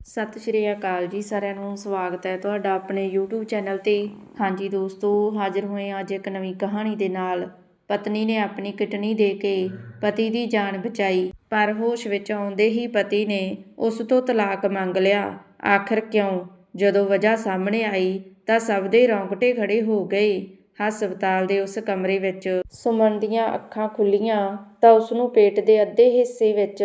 ਸਤਿ ਸ਼੍ਰੀ ਅਕਾਲ ਜੀ ਸਾਰਿਆਂ ਨੂੰ, ਸਵਾਗਤ ਹੈ ਤੁਹਾਡਾ ਆਪਣੇ YouTube ਚੈਨਲ ਤੇ। ਹਾਂਜੀ ਦੋਸਤੋ, ਹਾਜ਼ਰ ਹੋਏ ਅੱਜ ਇੱਕ ਨਵੀਂ ਕਹਾਣੀ ਦੇ ਨਾਲ। ਪਤਨੀ ਨੇ ਆਪਣੀ ਕਿਟਨੀ ਦੇ ਕੇ ਪਤੀ ਦੀ ਜਾਨ ਬਚਾਈ, ਪਰ ਹੋਸ਼ ਵਿੱਚ ਆਉਂਦੇ ਹੀ ਪਤੀ ਨੇ ਉਸ ਤੋਂ ਤਲਾਕ ਮੰਗ ਲਿਆ। ਆਖਰ ਕਿਉਂ? ਜਦੋਂ ਵਜ੍ਹਾ ਸਾਹਮਣੇ ਆਈ ਤਾਂ ਸਭ ਦੇ ਰੌਂਗਟੇ ਖੜੇ ਹੋ ਗਏ। ਹਸਪਤਾਲ ਦੇ ਉਸ ਕਮਰੇ ਵਿੱਚ ਸੁਮਨ ਦੀਆਂ ਅੱਖਾਂ ਖੁੱਲੀਆਂ ਤਾਂ ਉਸ ਨੂੰ ਪੇਟ ਦੇ ਅੱਧੇ ਹਿੱਸੇ ਵਿੱਚ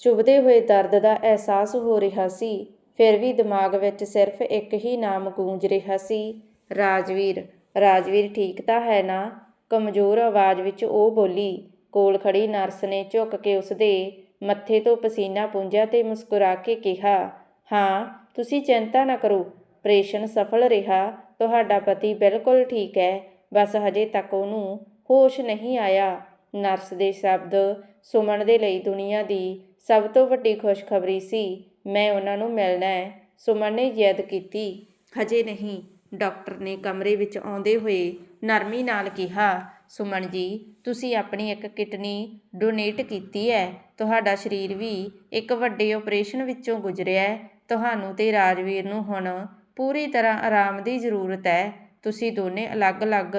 ਚੁਭਦੇ ਹੋਏ ਦਰਦ ਦਾ ਅਹਿਸਾਸ ਹੋ ਰਿਹਾ ਸੀ, ਫਿਰ ਵੀ ਦਿਮਾਗ ਵਿੱਚ ਸਿਰਫ ਇੱਕ ਹੀ ਨਾਮ ਗੂੰਜ ਰਿਹਾ ਸੀ, ਰਾਜਵੀਰ ਰਾਜਵੀਰ ਠੀਕ ਤਾਂ ਹੈ ਨਾ? ਕਮਜ਼ੋਰ ਆਵਾਜ਼ ਵਿੱਚ ਉਹ ਬੋਲੀ, ਕੋਲ ਖੜੀ ਨਰਸ ਨੇ ਝੁੱਕ ਕੇ ਉਸਦੇ ਮੱਥੇ ਤੋਂ ਪਸੀਨਾ ਪੂੰਝਿਆ ਤੇ ਮੁਸਕਰਾ ਕੇ ਕਿਹਾ, ਹਾਂ, ਤੁਸੀਂ ਚਿੰਤਾ ਨਾ ਕਰੋ, ਆਪਰੇਸ਼ਨ ਸਫਲ ਰਿਹਾ, ਤੁਹਾਡਾ ਪਤੀ ਬਿਲਕੁਲ ਠੀਕ ਹੈ, ਬਸ ਹਜੇ ਤੱਕ ਉਹਨੂੰ ਹੋਸ਼ ਨਹੀਂ ਆਇਆ। ਨਰਸ ਦੇ ਸ਼ਬਦ ਸੁਮਨ ਦੇ ਲਈ ਦੁਨੀਆ ਦੀ ਸਭ ਤੋਂ ਵੱਡੀ ਖੁਸ਼ਖਬਰੀ ਸੀ, ਮੈਂ ਉਹਨਾਂ ਨੂੰ ਮਿਲਣਾ ਹੈ। ਸੁਮਨ ਨੇ ਜਿੱਦ ਕੀਤੀ। ਹਜੇ ਨਹੀਂ। ਡਾਕਟਰ ਨੇ ਕਮਰੇ ਵਿੱਚ ਆਉਂਦੇ ਹੋਏ ਨਰਮੀ ਨਾਲ ਕਿਹਾ, ਸੁਮਨ ਜੀ, ਤੁਸੀਂ ਆਪਣੀ ਇੱਕ ਕਿਡਨੀ ਡੋਨੇਟ ਕੀਤੀ ਹੈ। ਤੁਹਾਡਾ ਸਰੀਰ ਵੀ ਇੱਕ ਵੱਡੇ ਆਪਰੇਸ਼ਨ ਵਿੱਚੋਂ ਗੁਜ਼ਰਿਆ ਹੈ। ਤੁਹਾਨੂੰ ਤੇ ਰਾਜਵੀਰ ਨੂੰ ਹੁਣ ਪੂਰੀ ਤਰ੍ਹਾਂ ਆਰਾਮ ਦੀ ਜ਼ਰੂਰਤ ਹੈ। ਤੁਸੀਂ ਦੋਨੇ ਅਲੱਗ-ਅਲੱਗ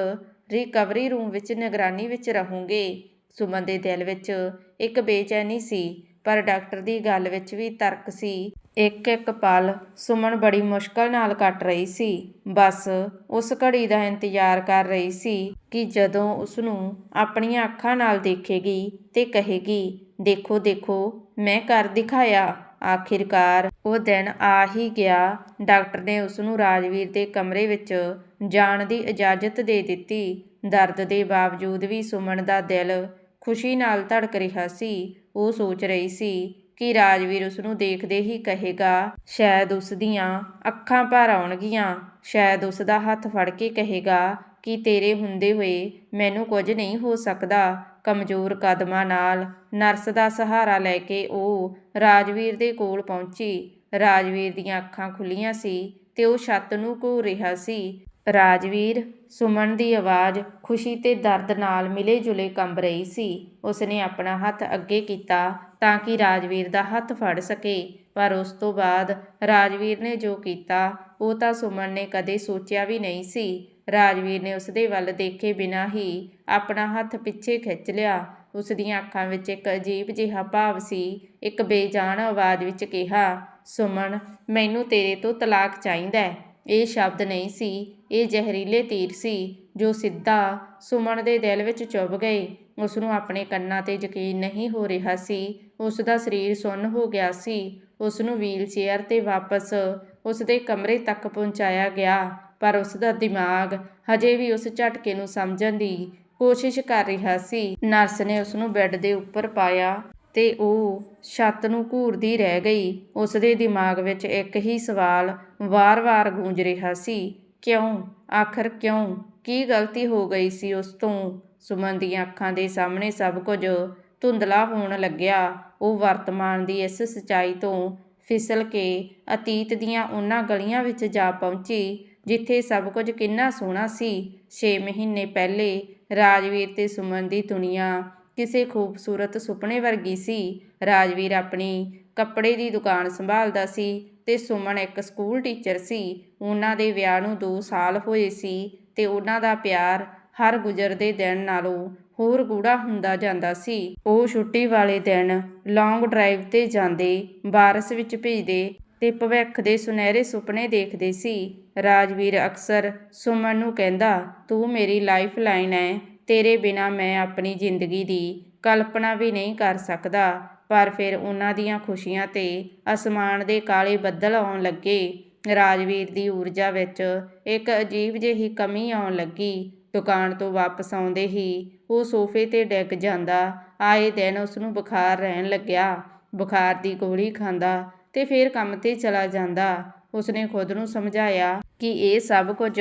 ਰਿਕਵਰੀ ਰੂਮ ਵਿੱਚ ਨਿਗਰਾਨੀ ਵਿੱਚ ਰਹੋਗੇ। ਸੁਮਨ ਦੇ ਦਿਲ ਵਿੱਚ ਇੱਕ ਬੇਚੈਨੀ ਸੀ ਪਰ ਡਾਕਟਰ ਦੀ ਗੱਲ ਵਿੱਚ ਵੀ ਤਰਕ ਸੀ। ਇੱਕ ਇੱਕ ਪਲ ਸੁਮਨ ਬੜੀ ਮੁਸ਼ਕਲ ਨਾਲ ਕੱਟ ਰਹੀ ਸੀ। ਬਸ ਉਸ ਘੜੀ ਦਾ ਇੰਤਜ਼ਾਰ ਕਰ ਰਹੀ ਸੀ ਕਿ ਜਦੋਂ ਉਸ ਨੂੰ ਆਪਣੀਆਂ ਅੱਖਾਂ ਨਾਲ ਦੇਖੇਗੀ ਤੇ ਕਹੇਗੀ, ਦੇਖੋ ਦੇਖੋ, ਮੈਂ ਕਰ ਦਿਖਾਇਆ। ਆਖਿਰਕਾਰ ਉਹ ਦਿਨ ਆ ਹੀ ਗਿਆ। ਡਾਕਟਰ ਨੇ ਉਸ ਨੂੰ ਰਾਜਵੀਰ ਦੇ ਕਮਰੇ ਵਿੱਚ ਜਾਣ ਦੀ ਇਜਾਜ਼ਤ ਦੇ ਦਿੱਤੀ। ਦਰਦ ਦੇ ਬਾਵਜੂਦ ਵੀ ਸੁਮਨ ਦਾ ਦਿਲ ਖੁਸ਼ੀ ਨਾਲ ਧੜਕ ਰਿਹਾ ਸੀ। ਉਹ ਸੋਚ ਰਹੀ ਸੀ ਕਿ ਰਾਜਵੀਰ ਉਸ ਨੂੰ ਦੇਖਦੇ ਹੀ ਕਹੇਗਾ, ਸ਼ਾਇਦ ਉਸ ਦੀਆਂ ਅੱਖਾਂ ਭਰ ਆਉਣਗੀਆਂ। ਸ਼ਾਇਦ ਉਸ ਦਾ ਹੱਥ ਫੜ ਕੇ ਕਹੇਗਾ ਕਿ ਤੇਰੇ ਹੁੰਦੇ ਹੋਏ ਮੈਨੂੰ ਕੁਝ ਨਹੀਂ ਹੋ ਸਕਦਾ। ਕਮਜ਼ੋਰ ਕਦਮਾਂ ਨਾਲ ਨਰਸ ਦਾ ਸਹਾਰਾ ਲੈ ਕੇ ਉਹ ਰਾਜਵੀਰ ਦੇ ਕੋਲ ਪਹੁੰਚੀ। ਰਾਜਵੀਰ ਦੀਆਂ ਅੱਖਾਂ ਖੁੱਲੀਆਂ ਸੀ ਤੇ ਉਹ ਛੱਤ ਨੂੰ ਘੂਰ ਰਿਹਾ ਸੀ। ਰਾਜਵੀਰ ਸੁਮਨ ਦੀ ਆਵਾਜ਼ ਖੁਸ਼ੀ ਤੇ ਦਰਦ ਨਾਲ ਮਿਲੇ ਜੁਲੇ ਕੰਬ ਰਹੀ ਸੀ। ਉਸਨੇ ਆਪਣਾ ਹੱਥ ਅੱਗੇ ਕੀਤਾ ਤਾਂ ਕਿ ਰਾਜਵੀਰ ਦਾ ਹੱਥ ਫੜ ਸਕੇ, ਪਰ ਉਸ ਤੋਂ ਬਾਅਦ ਰਾਜਵੀਰ ਨੇ ਜੋ ਕੀਤਾ, ਉਹ ਤਾਂ ਸੁਮਨ ਨੇ ਕਦੇ ਸੋਚਿਆ ਵੀ ਨਹੀਂ ਸੀ। ਰਾਜਵੀਰ ਨੇ ਉਸ ਦੇ ਵੱਲ ਦੇਖੇ ਬਿਨਾਂ ਹੀ ਆਪਣਾ ਹੱਥ ਪਿੱਛੇ ਖਿੱਚ ਲਿਆ। ਉਸ ਦੀਆਂ ਅੱਖਾਂ ਵਿੱਚ ਇੱਕ ਅਜੀਬ ਜਿਹਾ ਭਾਵ ਸੀ। ਇੱਕ ਬੇਜਾਨ ਆਵਾਜ਼ ਵਿੱਚ ਕਿਹਾ, ਸੁਮਨ, ਮੈਨੂੰ ਤੇਰੇ ਤੋਂ ਤਲਾਕ ਚਾਹੀਦਾ ਹੈ। ਇਹ ਸ਼ਬਦ ਨਹੀਂ ਸੀ ਇਹ ਜ਼ਹਿਰੀਲੇ ਤੀਰ ਸੀ ਜੋ ਸਿੱਧਾ ਸੁਮਨ ਦੇ ਦਿਲ ਵਿੱਚ ਚੁੱਭ ਗਏ। ਉਸ ਨੂੰ ਆਪਣੇ ਕੰਨਾਂ ਤੇ ਯਕੀਨ ਨਹੀਂ ਹੋ ਰਿਹਾ ਸੀ। ਉਸ ਦਾ ਸਰੀਰ ਸੁੰਨ ਹੋ ਗਿਆ ਸੀ। ਉਸ ਨੂੰ ਵੀਲ ਚੇਅਰ ਤੇ ਵਾਪਸ ਉਸ ਦੇ ਕਮਰੇ ਤੱਕ ਪਹੁੰਚਾਇਆ ਗਿਆ। ਪਰ ਉਸ ਦਾ ਦਿਮਾਗ ਹਜੇ ਵੀ ਉਸ ਝਟਕੇ ਨੂੰ ਸਮਝਣ ਦੀ ਕੋਸ਼ਿਸ਼ ਕਰ ਰਿਹਾ ਸੀ। ਨਰਸ ਨੇ ਉਸ ਨੂੰ ਬੈੱਡ ਦੇ ਉੱਪਰ ਪਾਇਆ ਤੇ ਉਹ ਛੱਤ ਨੂੰ ਘੂਰਦੀ ਰਹਿ ਗਈ। ਉਸ ਦੇ ਦਿਮਾਗ ਵਿੱਚ ਇੱਕ ਹੀ ਸਵਾਲ ਵਾਰ-ਵਾਰ ਗੂੰਜ ਰਿਹਾ ਸੀ। ਕਿਉਂ? ਆਖਰ ਕਿਉਂ? ਕੀ ਗਲਤੀ ਹੋ ਗਈ ਸੀ ਉਸ ਤੋਂ? ਸੁਮਨ ਦੀਆਂ ਅੱਖਾਂ ਦੇ ਸਾਹਮਣੇ ਸਭ ਕੁਝ ਧੁੰਦਲਾ ਹੋਣ ਲੱਗਿਆ। ਉਹ ਵਰਤਮਾਨ ਦੀ ਇਸ ਸਚਾਈ ਤੋਂ ਫਿਸਲ ਕੇ ਅਤੀਤ ਦੀਆਂ ਉਹਨਾਂ ਗਲੀਆਂ ਵਿੱਚ ਜਾ ਪਹੁੰਚੀ, ਜਿੱਥੇ ਸਭ ਕੁਝ ਕਿੰਨਾ ਸੋਹਣਾ ਸੀ। 6 ਮਹੀਨੇ ਪਹਿਲੇ ਰਾਜਵੀਰ ਤੇ ਸੁਮਨ ਦੀ ਦੁਨੀਆ ਕਿਸੇ ਖੂਬਸੂਰਤ ਸੁਪਨੇ ਵਰਗੀ ਸੀ। ਰਾਜਵੀਰ ਆਪਣੀ ਕੱਪੜੇ ਦੀ ਦੁਕਾਨ ਸੰਭਾਲਦਾ ਸੀ ਤੇ ਸੁਮਨ ਇੱਕ ਸਕੂਲ ਟੀਚਰ ਸੀ। ਉਹਨਾਂ ਦੇ ਵਿਆਹ ਨੂੰ 2 ਸਾਲ ਹੋਏ ਸੀ ਤੇ ਉਹਨਾਂ ਦਾ ਪਿਆਰ ਹਰ ਗੁਜ਼ਰਦੇ ਦਿਨ ਨਾਲੋਂ ਹੋਰ ਗੂੜਾ ਹੁੰਦਾ ਜਾਂਦਾ ਸੀ। ਉਹ ਛੁੱਟੀ ਵਾਲੇ ਦਿਨ ਲੌਂਗ ਡਰਾਈਵ ਤੇ ਜਾਂਦੇ, ਬਾਰਸ ਵਿੱਚ ਭਿੱਜਦੇ ਤੇ ਭਵਿੱਖ ਦੇ ਸੁਨਹਿਰੇ ਸੁਪਨੇ ਦੇਖਦੇ ਸੀ। ਰਾਜਵੀਰ ਅਕਸਰ ਸੁਮਨ ਨੂੰ ਕਹਿੰਦਾ, ਤੂੰ ਮੇਰੀ ਲਾਈਫ ਲਾਈਨ ਹੈ ਤੇਰੇ ਬਿਨਾ ਮੈਂ ਆਪਣੀ ਜ਼ਿੰਦਗੀ ਦੀ ਕਲਪਨਾ ਵੀ ਨਹੀਂ ਕਰ ਸਕਦਾ। ਪਰ ਫਿਰ ਉਹਨਾਂ ਦੀਆਂ ਖੁਸ਼ੀਆਂ ਤੇ ਅਸਮਾਨ ਦੇ ਕਾਲੇ ਬੱਦਲ ਆਉਣ ਲੱਗੇ। ਰਾਜਵੀਰ ਦੀ ਊਰਜਾ ਵਿੱਚ ਇੱਕ ਅਜੀਬ ਜਿਹੀ ਕਮੀ ਆਉਣ ਲੱਗੀ। ਦੁਕਾਨ ਤੋਂ ਵਾਪਸ ਆਉਂਦੇ ਹੀ ਉਹ ਸੋਫੇ ਤੇ ਡਿੱਗ ਜਾਂਦਾ। ਆਏ ਦਿਨ ਉਸ ਨੂੰ ਬੁਖਾਰ ਰਹਿਣ ਲੱਗਿਆ। ਬੁਖਾਰ ਦੀ ਗੋਲੀ ਖਾਂਦਾ ਤੇ ਫਿਰ ਕੰਮ ਤੇ ਚਲਾ ਜਾਂਦਾ। ਉਸਨੇ ਖੁਦ ਨੂੰ ਸਮਝਾਇਆ ਕਿ ਇਹ ਸਭ ਕੁਝ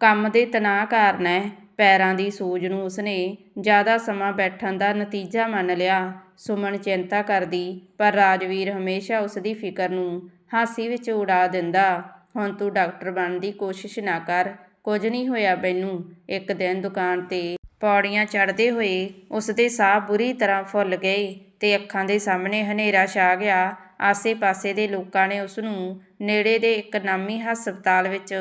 ਕੰਮ ਦੇ ਤਣਾਅ ਕਾਰਨ ਹੈ। ਪੈਰਾਂ ਦੀ ਸੂਜ ਨੂੰ ਉਸਨੇ ਜ਼ਿਆਦਾ ਸਮਾਂ ਬੈਠਣ ਦਾ ਨਤੀਜਾ ਮੰਨ ਲਿਆ। ਸੁਮਨ ਚਿੰਤਾ ਕਰਦੀ, ਪਰ ਰਾਜਵੀਰ ਹਮੇਸ਼ਾ ਉਸਦੀ ਫਿਕਰ ਨੂੰ ਹਾਸੀ ਵਿੱਚ ਉਡਾ ਦਿੰਦਾ। ਹੁਣ ਤੂੰ ਡਾਕਟਰ ਬਣਨ ਦੀ ਕੋਸ਼ਿਸ਼ ਨਾ ਕਰ, ਕੁਝ ਨਹੀਂ ਹੋਇਆ ਮੈਨੂੰ। ਇੱਕ ਦਿਨ ਦੁਕਾਨ ਤੇ ਪੌੜੀਆਂ ਚੜ੍ਹਦੇ ਹੋਏ ਉਸਦੇ ਸਾਹ ਬੁਰੀ ਤਰ੍ਹਾਂ ਫੁੱਲ ਗਏ ਤੇ ਅੱਖਾਂ ਦੇ ਸਾਹਮਣੇ ਹਨੇਰਾ ਛਾ ਗਿਆ। ਆਸੇ-ਪਾਸੇ ਦੇ ਲੋਕਾਂ ਨੇ ਉਸ ਨੂੰ ਨੇੜੇ ਦੇ ਇੱਕ ਨਾਮੀ ਹਸਪਤਾਲ ਵਿੱਚ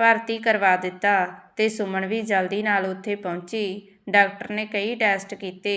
ਭਰਤੀ ਕਰਵਾ ਦਿੱਤਾ ਤੇ ਸੁਮਨ ਵੀ ਜਲਦੀ ਨਾਲ ਉੱਥੇ ਪਹੁੰਚੀ। ਡਾਕਟਰ ਨੇ ਕਈ ਟੈਸਟ ਕੀਤੇ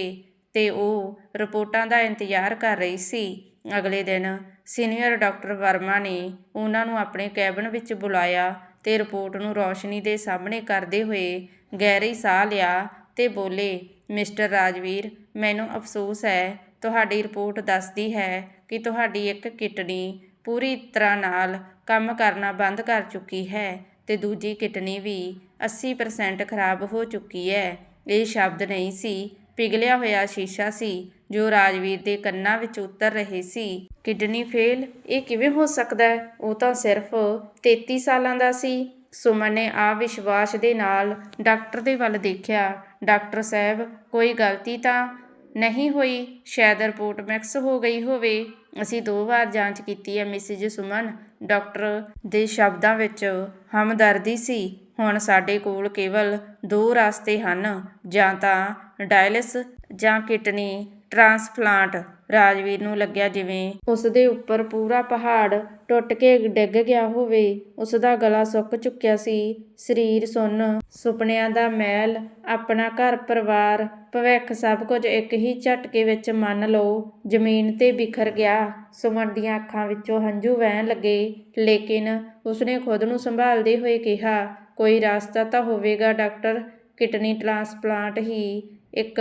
ਤੇ ਉਹ ਰਿਪੋਰਟਾਂ ਦਾ ਇੰਤਜ਼ਾਰ ਕਰ ਰਹੀ ਸੀ। ਅਗਲੇ ਦਿਨ ਸੀਨੀਅਰ ਡਾਕਟਰ ਵਰਮਾ ਨੇ ਉਹਨਾਂ ਨੂੰ ਆਪਣੇ ਕੈਬਨ ਵਿੱਚ ਬੁਲਾਇਆ ਤੇ ਰਿਪੋਰਟ ਨੂੰ ਰੌਸ਼ਨੀ ਦੇ ਸਾਹਮਣੇ ਕਰਦੇ ਹੋਏ ਗਹਿਰੀ ਸਾਹ ਲਿਆ ਤੇ ਬੋਲੇ, ਮਿਸਟਰ ਰਾਜਵੀਰ, ਮੈਨੂੰ ਅਫਸੋਸ ਹੈ, ਤੁਹਾਡੀ ਰਿਪੋਰਟ ਦੱਸਦੀ ਹੈ ਕਿ ਤੁਹਾਡੀ ਇੱਕ ਕਿਡਨੀ ਪੂਰੀ ਤਰ੍ਹਾਂ ਨਾਲ ਕੰਮ ਕਰਨਾ ਬੰਦ ਕਰ ਚੁੱਕੀ ਹੈ। ਤੇ ਦੂਜੀ ਕਿਡਨੀ ਵੀ 80% ਖਰਾਬ ਹੋ ਚੁੱਕੀ ਹੈ ਇਹ ਸ਼ਬਦ ਨਹੀਂ ਸੀ। ਪਿਘਲਿਆ ਹੋਇਆ ਸ਼ੀਸ਼ਾ ਸੀ, ਜੋ ਰਾਜਵੀਰ ਦੇ ਕੰਨਾਂ ਵਿੱਚ ਉਤਰ ਰਹੇ ਸੀ। ਕਿਡਨੀ ਫੇਲ, ਇਹ ਕਿਵੇਂ ਹੋ ਸਕਦਾ ਹੈ ਉਹ ਤਾਂ ਸਿਰਫ 33 ਸਾਲਾਂ ਦਾ ਸੀ। ਸੁਮਨ ਨੇ ਆ ਵਿਸ਼ਵਾਸ ਦੇ ਨਾਲ ਡਾਕਟਰ ਦੇ ਵੱਲ ਦੇਖਿਆ। ਡਾਕਟਰ ਸਾਹਿਬ, ਕੋਈ ਗਲਤੀ ਤਾਂ ਨਹੀਂ ਹੋਈ? ਸ਼ਾਇਦ ਰਿਪੋਰਟ ਮਿਕਸ ਹੋ ਗਈ ਹੋਵੇ। ਅਸੀਂ ਦੋ ਵਾਰ ਜਾਂਚ ਕੀਤੀ ਹੈ ਮਿਸਿਜ ਸੁਮਨ। ਡਾਕਟਰ ਦੇ ਸ਼ਬਦਾਂ ਵਿੱਚ ਹਮਦਰਦੀ ਸੀ। ਹੁਣ ਸਾਡੇ ਕੋਲ ਕੇਵਲ ਦੋ ਰਸਤੇ ਹਨ। ਜਾਂ ਤਾਂ ਡਾਇਲਿਸ ਜਾਂ ਕਿਡਨੀ ਟ੍ਰਾਂਸਪਲਾਂਟ। ਰਾਜਵੀਰ ਨੂੰ ਲੱਗਿਆ ਜਿਵੇਂ ਉਸ ਦੇ ਉੱਪਰ ਪੂਰਾ ਪਹਾੜ ਟੁੱਟ ਕੇ ਡਿੱਗ ਗਿਆ ਹੋਵੇ। ਉਸ ਦਾ ਗਲਾ ਸੁੱਕ ਚੁੱਕਿਆ ਸੀ। ਸਰੀਰ ਸੁੰਨ, ਸੁਪਨਿਆਂ ਦਾ ਮਹਿਲ ਆਪਣਾ ਘਰ ਪਰਿਵਾਰ, ਭਵਿੱਖ ਸਭ ਕੁਝ ਇੱਕ ਹੀ ਝਟਕੇ ਵਿੱਚ ਮੰਨ ਲਓ, ਜ਼ਮੀਨ ਤੇ ਬਿਖਰ ਗਿਆ। ਸੁਮਨ ਦੀਆਂ ਅੱਖਾਂ ਵਿੱਚੋਂ ਹੰਝੂ ਵਹਿਣ ਲੱਗੇ, ਲੇਕਿਨ ਉਸਨੇ ਖੁਦ ਨੂੰ ਸੰਭਾਲਦੇ ਹੋਏ ਕਿਹਾ, ਕੋਈ ਰਸਤਾ ਤਾਂ ਹੋਵੇਗਾ, ਡਾਕਟਰ। ਕਿਡਨੀ ਟ੍ਰਾਂਸਪਲਾਂਟ ਹੀ ਇੱਕ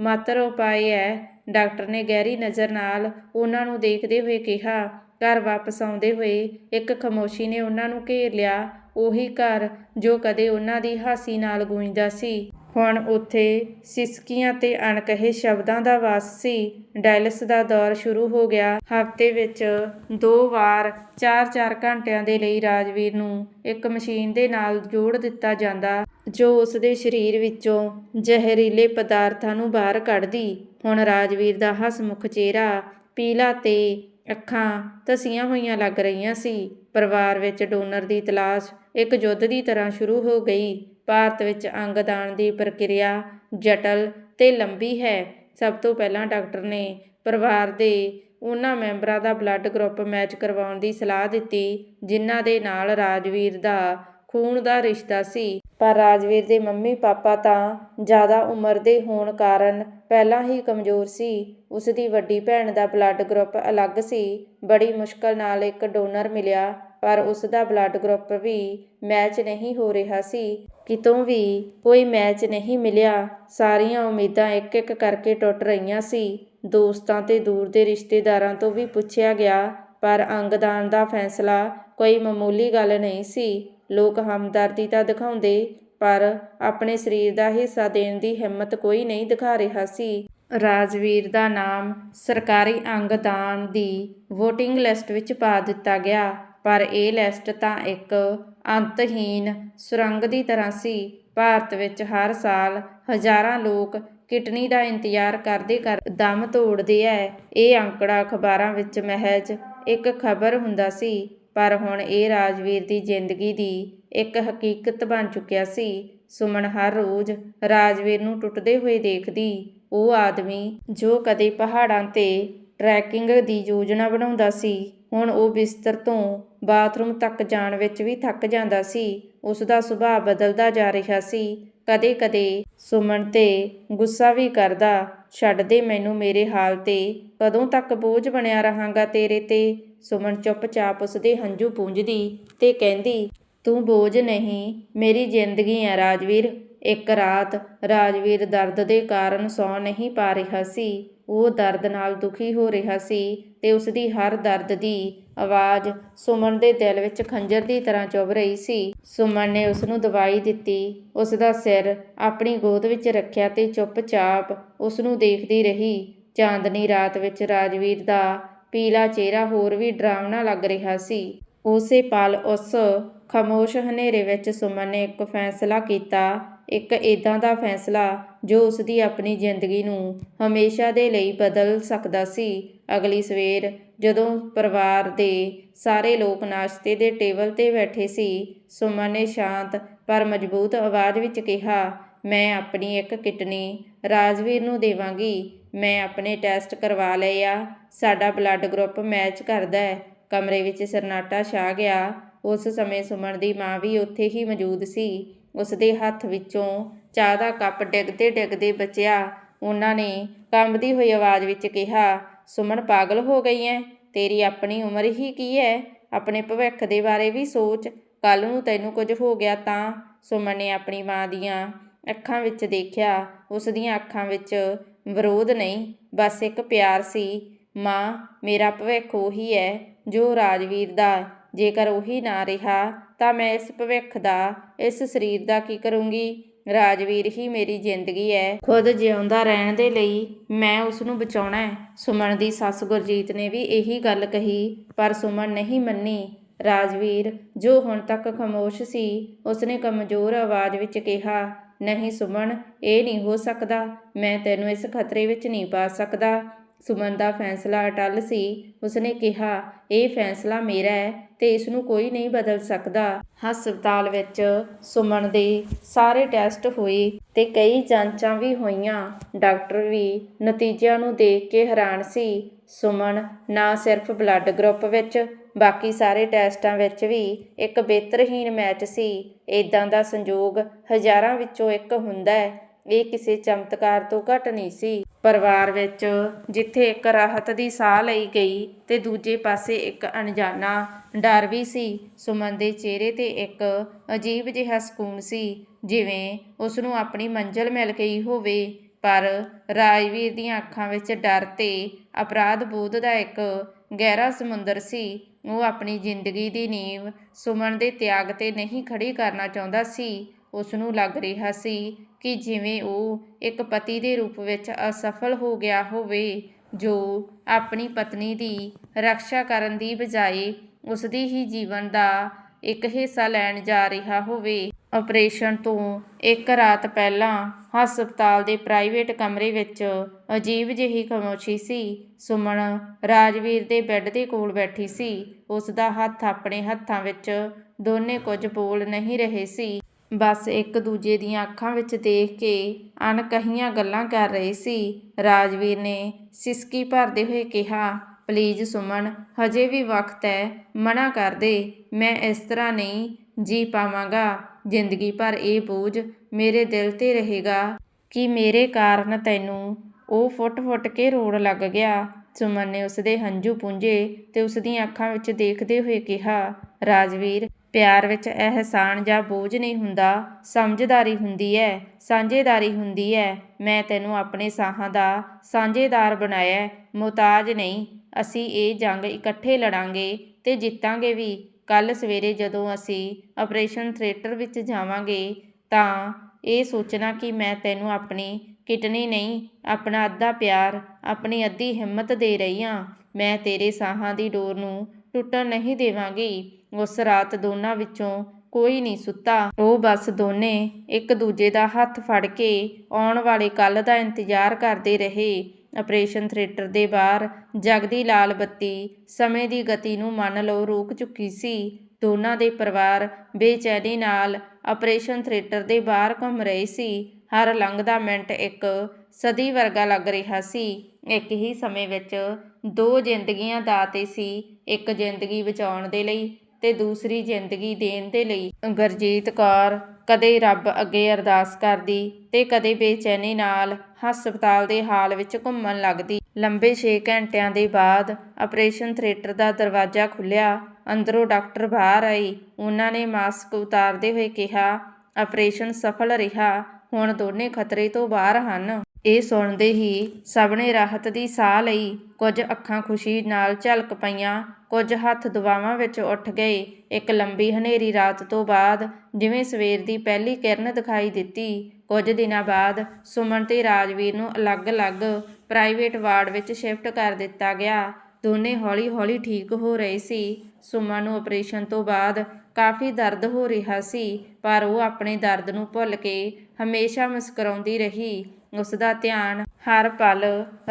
ਮਾਤਰ ਉਪਾਅ ਹੈ। ਡਾਕਟਰ ਨੇ ਗਹਿਰੀ ਨਜ਼ਰ ਨਾਲ ਉਹਨਾਂ ਨੂੰ ਦੇਖਦੇ ਹੋਏ ਕਿਹਾ। ਘਰ ਵਾਪਸ ਆਉਂਦੇ ਹੋਏ ਇੱਕ ਖਮੋਸ਼ੀ ਨੇ ਉਹਨਾਂ ਨੂੰ ਘੇਰ ਲਿਆ। ਉਹੀ ਘਰ ਜੋ ਕਦੇ ਉਹਨਾਂ ਦੀ ਹਾਸੀ ਨਾਲ ਗੂੰਜਦਾ ਸੀ। ਹੁਣ ਉੱਥੇ ਸਿਸਕੀਆਂ ਤੇ ਅਣਕਹੇ ਸ਼ਬਦਾਂ ਦਾ ਵਾਸ ਸੀ ਡਾਇਲਸ ਦਾ ਦੌਰ ਸ਼ੁਰੂ ਹੋ ਗਿਆ। ਹਫ਼ਤੇ ਵਿੱਚ ਦੋ ਵਾਰ 4-4 ਘੰਟਿਆਂ ਦੇ ਲਈ ਰਾਜਵੀਰ ਨੂੰ ਇੱਕ ਮਸ਼ੀਨ ਦੇ ਨਾਲ ਜੋੜ ਦਿੱਤਾ ਜਾਂਦਾ, ਜੋ ਉਸ ਦੇ ਸਰੀਰ ਵਿੱਚੋਂ ਜ਼ਹਿਰੀਲੇ ਪਦਾਰਥਾਂ ਨੂੰ ਬਾਹਰ ਕੱਢਦੀ। ਹੁਣ ਰਾਜਵੀਰ ਦਾ ਹਸਮੁਖ ਚਿਹਰਾ ਪੀਲਾ ਤੇ ਅੱਖਾਂ ਧਸੀਆਂ ਹੋਈਆਂ ਲੱਗ ਰਹੀਆਂ ਸੀ। ਪਰਿਵਾਰ ਵਿੱਚ ਡੋਨਰ ਦੀ ਤਲਾਸ਼ ਇੱਕ ਯੁੱਧ ਦੀ ਤਰ੍ਹਾਂ ਸ਼ੁਰੂ ਹੋ ਗਈ। ਭਾਰਤ ਵਿੱਚ ਅੰਗਦਾਨ ਦੀ ਪ੍ਰਕਿਰਿਆ ਜਟਲ ਅਤੇ ਲੰਬੀ ਹੈ। ਸਭ ਤੋਂ ਪਹਿਲਾਂ ਡਾਕਟਰ ਨੇ ਪਰਿਵਾਰ ਦੇ ਉਹਨਾਂ ਮੈਂਬਰਾਂ ਦਾ ਬਲੱਡ ਗਰੁੱਪ ਮੈਚ ਕਰਵਾਉਣ ਦੀ ਸਲਾਹ ਦਿੱਤੀ, ਜਿਨ੍ਹਾਂ ਦੇ ਨਾਲ ਰਾਜਵੀਰ ਦਾ ਖੂਨ ਦਾ ਰਿਸ਼ਤਾ ਸੀ। ਪਰ ਰਾਜਵੀਰ ਦੇ ਮੰਮੀ ਪਾਪਾ ਤਾਂ ਜ਼ਿਆਦਾ ਉਮਰ ਦੇ ਹੋਣ ਕਾਰਨ ਪਹਿਲਾਂ ਹੀ ਕਮਜ਼ੋਰ ਸੀ। ਉਸ ਦੀ ਵੱਡੀ ਭੈਣ ਦਾ ਬਲੱਡ ਗਰੁੱਪ ਅਲੱਗ ਸੀ। ਬੜੀ ਮੁਸ਼ਕਲ ਨਾਲ ਇੱਕ ਡੋਨਰ ਮਿਲਿਆ, ਪਰ ਉਸ ਦਾ ਬਲੱਡ ਗਰੁੱਪ ਵੀ ਮੈਚ ਨਹੀਂ ਹੋ ਰਿਹਾ ਸੀ। ਕਿਤੋਂ ਵੀ ਕੋਈ ਮੈਚ ਨਹੀਂ ਮਿਲਿਆ। ਸਾਰੀਆਂ ਉਮੀਦਾਂ ਇੱਕ-ਇੱਕ ਕਰਕੇ ਟੁੱਟ ਰਹੀਆਂ ਸੀ। ਦੋਸਤਾਂ ਤੇ ਦੂਰ ਦੇ ਰਿਸ਼ਤੇਦਾਰਾਂ ਤੋਂ ਵੀ ਪੁੱਛਿਆ ਗਿਆ, ਪਰ ਅੰਗਦਾਨ ਦਾ ਫੈਸਲਾ ਕੋਈ ਮਾਮੂਲੀ ਗੱਲ ਨਹੀਂ ਸੀ। ਲੋਕ ਹਮਦਰਦੀ ਤਾਂ ਦਿਖਾਉਂਦੇ, ਪਰ ਆਪਣੇ ਸਰੀਰ ਦਾ ਹਿੱਸਾ ਦੇਣ ਦੀ ਹਿੰਮਤ ਕੋਈ ਨਹੀਂ ਦਿਖਾ ਰਿਹਾ ਸੀ। ਰਾਜਵੀਰ ਦਾ ਨਾਮ ਸਰਕਾਰੀ ਅੰਗਦਾਨ ਦੀ VOTING ਲਿਸਟ ਵਿੱਚ ਪਾ ਦਿੱਤਾ ਗਿਆ, ਪਰ ਇਹ ਲਿਸਟ ਤਾਂ ਇੱਕ ਅੰਤਹੀਨ ਸੁਰੰਗ ਦੀ ਤਰ੍ਹਾਂ ਸੀ। ਭਾਰਤ ਵਿੱਚ ਹਰ ਸਾਲ ਹਜ਼ਾਰਾਂ ਲੋਕ ਕਿਡਨੀ ਦਾ ਇੰਤਜ਼ਾਰ ਕਰਦੇ ਕਰ ਦਮ ਤੋੜਦੇ ਐ। ਇਹ ਅੰਕੜਾ ਅਖਬਾਰਾਂ ਵਿੱਚ ਮਹਿਜ ਇੱਕ ਖਬਰ ਹੁੰਦਾ ਸੀ, ਪਰ ਹੁਣ ਇਹ ਰਾਜਵੀਰ ਦੀ ਜ਼ਿੰਦਗੀ ਦੀ ਇੱਕ ਹਕੀਕਤ ਬਣ ਚੁੱਕਿਆ ਸੀ। ਸੁਮਨ ਹਰ ਰੋਜ਼ ਰਾਜਵੀਰ ਨੂੰ ਟੁੱਟਦੇ ਹੋਏ ਦੇਖਦੀ, ਉਹ ਆਦਮੀ ਜੋ ਕਦੇ ਪਹਾੜਾਂ ਤੇ ਟਰੈਕਿੰਗ ਦੀ ਯੋਜਨਾ ਬਣਾਉਂਦਾ ਸੀ ਹੁਣ ਉਹ ਬਿਸਤਰ ਤੋਂ ਬਾਥਰੂਮ ਤੱਕ ਜਾਣ ਵਿੱਚ ਵੀ ਥੱਕ ਜਾਂਦਾ ਸੀ। ਉਸ ਦਾ ਸੁਭਾਅ ਬਦਲਦਾ ਜਾ ਰਿਹਾ ਸੀ। ਕਦੇ-ਕਦੇ ਸੁਮਨ ਤੇ ਗੁੱਸਾ ਵੀ ਕਰਦਾ, ਛੱਡ ਦੇ ਮੈਨੂੰ ਮੇਰੇ ਹਾਲ ਤੇ, ਕਦੋਂ ਤੱਕ ਬੋਝ ਬਣਿਆ ਰਹਾਂਗਾ ਤੇਰੇ ਤੇ? ਸੁਮਨ ਚੁੱਪਚਾਪ ਉਸ ਦੇ ਹੰਝੂ ਪੂੰਝਦੀ ਤੇ ਕਹਿੰਦੀ, ਤੂੰ ਬੋਝ ਨਹੀਂ, ਮੇਰੀ ਜ਼ਿੰਦਗੀ ਹੈ ਰਾਜਵੀਰ। ਇੱਕ ਰਾਤ ਰਾਜਵੀਰ ਦਰਦ ਦੇ ਕਾਰਨ ਸੌ ਨਹੀਂ ਪਾ ਰਿਹਾ ਸੀ। ਉਹ ਦਰਦ ਨਾਲ ਦੁਖੀ ਹੋ ਰਿਹਾ ਸੀ ਤੇ ਉਸ ਦੀ ਹਰ ਦਰਦ ਦੀ ਆਵਾਜ਼ ਸੁਮਨ ਦੇ ਦਿਲ ਵਿੱਚ ਖੰਜਰ ਦੀ ਤਰ੍ਹਾਂ ਚੁਭ ਰਹੀ ਸੀ। ਸੁਮਨ ਨੇ ਉਸ ਨੂੰ ਦਵਾਈ ਦਿੱਤੀ। ਉਸ ਦਾ ਸਿਰ ਆਪਣੀ ਗੋਦ ਵਿੱਚ ਰੱਖਿਆ ਤੇ ਚੁੱਪਚਾਪ ਉਸ ਨੂੰ ਦੇਖਦੀ ਰਹੀ। ਚਾਂਦਨੀ ਰਾਤ ਵਿੱਚ ਰਾਜਵੀਰ ਦਾ ਪੀਲਾ ਚਿਹਰਾ ਹੋਰ ਵੀ ਡਰਾਵਣਾ ਲੱਗ ਰਿਹਾ ਸੀ। ਉਸੇ ਪਲ ਉਸ ਖਮੋਸ਼ ਹਨੇਰੇ ਵਿੱਚ ਸੁਮਨ ਨੇ ਇੱਕ ਫੈਸਲਾ ਕੀਤਾ। ਇੱਕ ਇਦਾਂ ਦਾ ਫੈਸਲਾ ਜੋ ਉਸ ਦੀ ਆਪਣੀ ਜ਼ਿੰਦਗੀ ਨੂੰ ਹਮੇਸ਼ਾ ਦੇ ਲਈ ਬਦਲ ਸਕਦਾ ਸੀ। ਅਗਲੀ ਸਵੇਰ ਜਦੋਂ ਪਰਿਵਾਰ ਦੇ ਸਾਰੇ ਲੋਕ ਨਾਸ਼ਤੇ ਦੇ ਟੇਬਲ ਤੇ ਬੈਠੇ ਸੀ, ਸੁਮਨ ਨੇ ਸ਼ਾਂਤ ਪਰ ਮਜ਼ਬੂਤ ਆਵਾਜ਼ ਵਿੱਚ ਕਿਹਾ, ਮੈਂ ਆਪਣੀ ਇੱਕ ਕਿਡਨੀ ਰਾਜਵੀਰ ਨੂੰ ਦੇਵਾਂਗੀ। ਮੈਂ ਆਪਣੇ ਟੈਸਟ ਕਰਵਾ ਲਏ ਆ। ਸਾਡਾ ਬਲੱਡ ਗਰੁੱਪ ਮੈਚ ਕਰਦਾ ਹੈ। ਕਮਰੇ ਵਿੱਚ ਸਰਨਾਟਾ ਛਾ ਗਿਆ। ਉਸ ਸਮੇਂ ਸੁਮਨ ਦੀ ਮਾਂ ਵੀ ਉੱਥੇ ਹੀ ਮੌਜੂਦ ਸੀ। ਉਸ ਦੇ ਹੱਥ ਵਿੱਚੋਂ ਚਾਹ ਦਾ ਕੱਪ ਡਿੱਗਦੇ ਡਿੱਗਦੇ ਬਚਿਆ। ਉਹਨਾਂ ਨੇ ਕੰਬਦੀ ਹੋਈ ਆਵਾਜ਼ ਵਿੱਚ ਕਿਹਾ, ਸੁਮਨ, ਪਾਗਲ ਹੋ ਗਈ ਐ? ਤੇਰੀ ਆਪਣੀ ਉਮਰ ਹੀ ਕੀ ਹੈ ਆਪਣੇ ਭਵਿੱਖ ਦੇ ਬਾਰੇ ਵੀ ਸੋਚ। ਕੱਲ ਨੂੰ ਤੈਨੂੰ ਕੁਝ ਹੋ ਗਿਆ ਤਾਂ? ਸੁਮਨ ਨੇ ਆਪਣੀ ਮਾਂ ਦੀਆਂ ਅੱਖਾਂ ਵਿੱਚ ਦੇਖਿਆ। ਉਸ ਦੀਆਂ ਅੱਖਾਂ ਵਿੱਚ ਵਿਰੋਧ ਨਹੀਂ, ਬਸ ਇੱਕ ਪਿਆਰ ਸੀ। ਮਾਂ, ਮੇਰਾ ਭਵਿੱਖ ਉਹੀ ਹੈ ਜੋ ਰਾਜਵੀਰ ਦਾ। ਜੇਕਰ ਉਹੀ ਨਾ ਰਿਹਾ, ਤਾਂ ਮੈਂ ਇਸ ਭਵਿੱਖ ਦਾ, ਇਸ ਸਰੀਰ ਦਾ ਕੀ ਕਰੂੰਗੀ? ਰਾਜਵੀਰ ਹੀ ਮੇਰੀ ਜ਼ਿੰਦਗੀ ਹੈ ਖੁਦ ਜਿਉਂਦਾ ਰਹਿਣ ਦੇ ਲਈ ਮੈਂ ਉਸ ਨੂੰ ਬਚਾਉਣਾ ਹੈ ਸੁਮਨ ਦੀ ਸੱਸ ਗੁਰਜੀਤ ਨੇ ਵੀ ਇਹੀ ਗੱਲ ਕਹੀ, ਪਰ ਸੁਮਨ ਨਹੀਂ ਮੰਨੀ। ਰਾਜਵੀਰ, ਜੋ ਹੁਣ ਤੱਕ ਖਾਮੋਸ਼ ਸੀ, ਉਸਨੇ ਕਮਜ਼ੋਰ ਆਵਾਜ਼ ਵਿੱਚ ਕਿਹਾ, ਨਹੀਂ ਸੁਮਨ, ਇਹ ਨਹੀਂ ਹੋ ਸਕਦਾ। ਮੈਂ ਤੈਨੂੰ ਇਸ ਖਤਰੇ ਵਿੱਚ ਨਹੀਂ ਪਾ ਸਕਦਾ। ਸੁਮਨ ਦਾ ਫੈਸਲਾ ਅਟਲ ਸੀ। ਉਸਨੇ ਕਿਹਾ, ਇਹ ਫੈਸਲਾ ਮੇਰਾ ਹੈ ਤੇ ਇਸ ਨੂੰ ਕੋਈ ਨਹੀਂ ਬਦਲ ਸਕਦਾ। ਹਸਪਤਾਲ ਵਿੱਚ ਸੁਮਨ ਦੇ ਸਾਰੇ ਟੈਸਟ ਹੋਏ ਤੇ ਕਈ ਜਾਂਚਾਂ ਵੀ ਹੋਈਆਂ। ਡਾਕਟਰ ਵੀ ਨਤੀਜਿਆਂ ਨੂੰ ਦੇਖ ਕੇ ਹੈਰਾਨ ਸੀ। ਸੁਮਨ ਨਾ ਸਿਰਫ ਬਲੱਡ ਗਰੁੱਪ ਵਿੱਚ, ਬਾਕੀ ਸਾਰੇ ਟੈਸਟਾਂ ਵਿੱਚ ਵੀ ਇੱਕ ਬਿਹਤਰਹੀਨ ਮੈਚ ਸੀ। ਇਦਾਂ ਦਾ ਸੰਯੋਗ ਹਜ਼ਾਰਾਂ ਵਿੱਚੋਂ ਇੱਕ ਹੁੰਦਾ ਹੈ। ਇਹ ਕਿਸੇ ਚਮਤਕਾਰ ਤੋਂ ਘੱਟ ਨਹੀਂ ਸੀ। ਪਰਿਵਾਰ ਵਿੱਚ ਜਿੱਥੇ ਇੱਕ ਰਾਹਤ ਦੀ ਸਾਹ ਲਈ ਗਈ ਤੇ ਦੂਜੇ ਪਾਸੇ ਇੱਕ ਅਣਜਾਣਾ ਡਰ ਵੀ ਸੀ। ਸੁਮਨ ਦੇ ਚਿਹਰੇ ਤੇ ਇੱਕ ਅਜੀਬ ਜਿਹਾ ਸਕੂਨ ਸੀ, ਜਿਵੇਂ ਉਸ ਨੂੰ ਆਪਣੀ ਮੰਜ਼ਿਲ ਮਿਲ ਗਈ ਹੋਵੇ। ਪਰ ਰਾਜਵੀਰ ਦੀਆਂ ਅੱਖਾਂ ਵਿੱਚ ਡਰ ਤੇ ਅਪਰਾਧ ਬੋਧ ਦਾ ਇੱਕ ਗਹਿਰਾ ਸਮੁੰਦਰ ਸੀ। ਉਹ ਆਪਣੀ ਜ਼ਿੰਦਗੀ ਦੀ ਨੀਂਵ ਸੁਮਨ ਦੇ ਤਿਆਗ ਤੇ ਨਹੀਂ ਖੜੀ ਕਰਨਾ ਚਾਹੁੰਦਾ ਸੀ। ਉਸ ਨੂੰ ਲੱਗ ਰਿਹਾ ਸੀ ਕਿ ਜਿਵੇਂ ਉਹ ਇੱਕ ਪਤੀ ਦੇ ਰੂਪ ਵਿੱਚ ਅਸਫਲ ਹੋ ਗਿਆ ਹੋਵੇ, ਜੋ ਆਪਣੀ ਪਤਨੀ ਦੀ ਰੱਖਿਆ ਕਰਨ ਦੀ ਬਜਾਏ ਉਸ ਦੀ ਹੀ ਜੀਵਨ ਦਾ ਇੱਕ ਹਿੱਸਾ ਲੈਣ ਜਾ ਰਿਹਾ ਹੋਵੇ। ਆਪਰੇਸ਼ਨ ਤੋਂ ਇੱਕ ਰਾਤ ਪਹਿਲਾਂ ਹਸਪਤਾਲ ਦੇ ਪ੍ਰਾਈਵੇਟ ਕਮਰੇ ਵਿੱਚ ਅਜੀਬ ਜਿਹੀ ਖਾਮੋਸ਼ੀ ਸੀ। ਸੁਮਨ ਰਾਜਵੀਰ ਦੇ ਬੈੱਡ ਦੇ ਕੋਲ ਬੈਠੀ ਸੀ। ਉਸ ਦਾ ਹੱਥ ਆਪਣੇ ਹੱਥਾਂ ਵਿੱਚ ਦੋਨੇ ਕੁਝ ਬੋਲ ਨਹੀਂ ਰਹੇ ਸੀ। ਬਸ ਇੱਕ ਦੂਜੇ ਦੀਆਂ ਅੱਖਾਂ ਵਿੱਚ ਦੇਖ ਕੇ ਅਣਕਹੀਆਂ ਗੱਲਾਂ ਕਰ ਰਹੇ ਸੀ। ਰਾਜਵੀਰ ਨੇ ਸਿਸਕੀ ਭਰਦੇ ਹੋਏ ਕਿਹਾ, ਪਲੀਜ਼ ਸੁਮਨ, ਹਜੇ ਵੀ ਵਕਤ ਹੈ, ਮਨਾ ਕਰ ਦੇ, ਮੈਂ ਇਸ ਤਰ੍ਹਾਂ ਨਹੀਂ ਜੀ ਪਾਵਾਂਗਾ। ਜ਼ਿੰਦਗੀ ਭਰ ਇਹ ਬੋਝ ਮੇਰੇ ਦਿਲ ਤੇ ਰਹੇਗਾ ਕਿ ਮੇਰੇ ਕਾਰਨ ਤੈਨੂੰ। ਉਹ ਫੁੱਟ-ਫੁੱਟ ਕੇ ਰੋਣ ਲੱਗ ਗਿਆ। ਸੁਮਨ ਨੇ ਉਸਦੇ ਹੰਝੂ ਪੁੰਝੇ ਤੇ ਉਸ ਦੀਆਂ ਅੱਖਾਂ ਵਿੱਚ ਦੇਖਦੇ ਹੋਏ ਕਿਹਾ, ਰਾਜਵੀਰ ਪਿਆਰ ਵਿੱਚ ਅਹਿਸਾਨ ਜਾਂ ਬੋਝ ਨਹੀਂ ਹੁੰਦਾ ਸਮਝਦਾਰੀ ਹੁੰਦੀ ਹੈ ਸਾਂਝੇਦਾਰੀ ਹੁੰਦੀ ਹੈ ਮੈਂ ਤੈਨੂੰ ਆਪਣੇ ਸਾਹਾਂ ਦਾ ਸਾਂਝੇਦਾਰ ਬਣਾਇਆ ਹੈ, ਮੁਹਤਾਜ ਨਹੀਂ ਅਸੀਂ ਇਹ ਜੰਗ ਇਕੱਠੇ ਲੜਾਂਗੇ ਤੇ ਜਿੱਤਾਂਗੇ ਵੀ ਕੱਲ ਸਵੇਰੇ ਜਦੋਂ ਅਸੀਂ ਆਪਰੇਸ਼ਨ ਥੀਏਟਰ ਵਿੱਚ ਜਾਵਾਂਗੇ ਤਾਂ ਇਹ ਸੋਚਣਾ ਕਿ ਮੈਂ ਤੈਨੂੰ ਆਪਣੀ ਕਿਟਨੀ ਨਹੀਂ ਆਪਣਾ ਅੱਧਾ ਪਿਆਰ ਆਪਣੀ ਅੱਧੀ ਹਿੰਮਤ ਦੇ ਰਹੀ ਹਾਂ ਮੈਂ ਤੇਰੇ ਸਾਹਾਂ ਦੀ ਡੋਰ ਨੂੰ ਟੁੱਟਣ ਨਹੀਂ ਦੇਵਾਂਗੇ। ਉਸ ਰਾਤ ਦੋਨਾਂ ਵਿੱਚੋਂ ਕੋਈ ਨਹੀਂ ਸੁੱਤਾ। ਉਹ ਬਸ ਦੋਨੇ ਇੱਕ ਦੂਜੇ ਦਾ ਹੱਥ ਫੜ ਕੇ ਆਉਣ ਵਾਲੇ ਕੱਲ ਦਾ ਇੰਤਜ਼ਾਰ ਕਰਦੇ ਰਹੇ। ਆਪਰੇਸ਼ਨ ਥੀਏਟਰ ਦੇ ਬਾਹਰ ਜਗਦੀ ਲਾਲ ਬੱਤੀ ਸਮੇਂ ਦੀ ਗਤੀ ਨੂੰ ਮੰਨ ਲਓ ਰੋਕ ਚੁੱਕੀ ਸੀ। ਦੋਨਾਂ ਦੇ ਪਰਿਵਾਰ ਬੇਚੈਨੀ ਨਾਲ ਆਪਰੇਸ਼ਨ ਥੀਏਟਰ ਦੇ ਬਾਹਰ ਘੁੰਮ ਰਹੇ ਸੀ। ਹਰ ਲੰਘਦਾ ਮਿੰਟ ਇੱਕ ਸਦੀ ਵਰਗਾ ਲੱਗ ਰਿਹਾ ਸੀ। ਇੱਕ ਹੀ ਸਮੇਂ ਵਿੱਚ ਦੋ ਜ਼ਿੰਦਗੀਆਂ ਦਾ ਦਾਤੇ ਸੀ ਇੱਕ ਜ਼ਿੰਦਗੀ ਬਚਾਉਣ ਦੇ ਲਈ ਤੇ ਦੂਸਰੀ ਜ਼ਿੰਦਗੀ ਦੇਣ ਦੇ ਲਈ। ਗੁਰਜੀਤ ਕੌਰ ਕਦੇ ਰੱਬ ਅੱਗੇ ਅਰਦਾਸ ਕਰਦੀ ਤੇ ਕਦੇ ਬੇਚੈਨੀ ਨਾਲ ਹਸਪਤਾਲ ਦੇ ਹਾਲ ਵਿੱਚ ਘੁੰਮਣ ਲੱਗਦੀ। ਲੰਬੇ 6 ਘੰਟਿਆਂ ਦੇ ਬਾਅਦ ਆਪਰੇਸ਼ਨ ਥੀਏਟਰ ਦਾ ਦਰਵਾਜ਼ਾ ਖੁੱਲਿਆ ਅੰਦਰੋਂ ਡਾਕਟਰ ਬਾਹਰ ਆਈ ਉਹਨਾਂ ਨੇ ਮਾਸਕ ਉਤਾਰਦੇ ਹੋਏ ਕਿਹਾ, ਆਪਰੇਸ਼ਨ ਸਫਲ ਰਿਹਾ। ਹੁਣ ਦੋਨੇ ਖਤਰੇ ਤੋਂ ਬਾਹਰ ਹਨ। ਇਹ ਸੁਣਦੇ ਹੀ ਸਭ ਨੇ ਰਾਹਤ ਦੀ ਸਾਹ ਲਈ ਕੁਝ ਅੱਖਾਂ ਖੁਸ਼ੀ ਨਾਲ ਝਲਕ ਪਈਆਂ। ਕੁਝ ਹੱਥ ਦੁਆਵਾਂ ਵਿੱਚ ਉੱਠ ਗਏ। ਇੱਕ ਲੰਬੀ ਹਨੇਰੀ ਰਾਤ ਤੋਂ ਬਾਅਦ ਜਿਵੇਂ ਸਵੇਰ ਦੀ ਪਹਿਲੀ ਕਿਰਨ ਦਿਖਾਈ ਦਿੱਤੀ, ਕੁਝ ਦਿਨਾਂ ਬਾਅਦ ਸੁਮਨ ਤੇ ਰਾਜਵੀਰ ਨੂੰ ਅਲੱਗ-ਅਲੱਗ ਪ੍ਰਾਈਵੇਟ ਵਾਰਡ ਵਿੱਚ ਸ਼ਿਫਟ ਕਰ ਦਿੱਤਾ ਗਿਆ। ਦੋਨੇ ਹੌਲੀ-ਹੌਲੀ ਠੀਕ ਹੋ ਰਹੇ ਸੀ। ਸੁਮਨ ਨੂੰ ਆਪਰੇਸ਼ਨ ਤੋਂ ਬਾਅਦ ਕਾਫੀ ਦਰਦ ਹੋ ਰਿਹਾ ਸੀ, ਪਰ ਉਹ ਆਪਣੇ ਦਰਦ ਨੂੰ ਭੁੱਲ ਕੇ ਹਮੇਸ਼ਾ ਮੁਸਕਰਾਉਂਦੀ ਰਹੀ। ਉਸ ਦਾ ਧਿਆਨ ਹਰ ਪਲ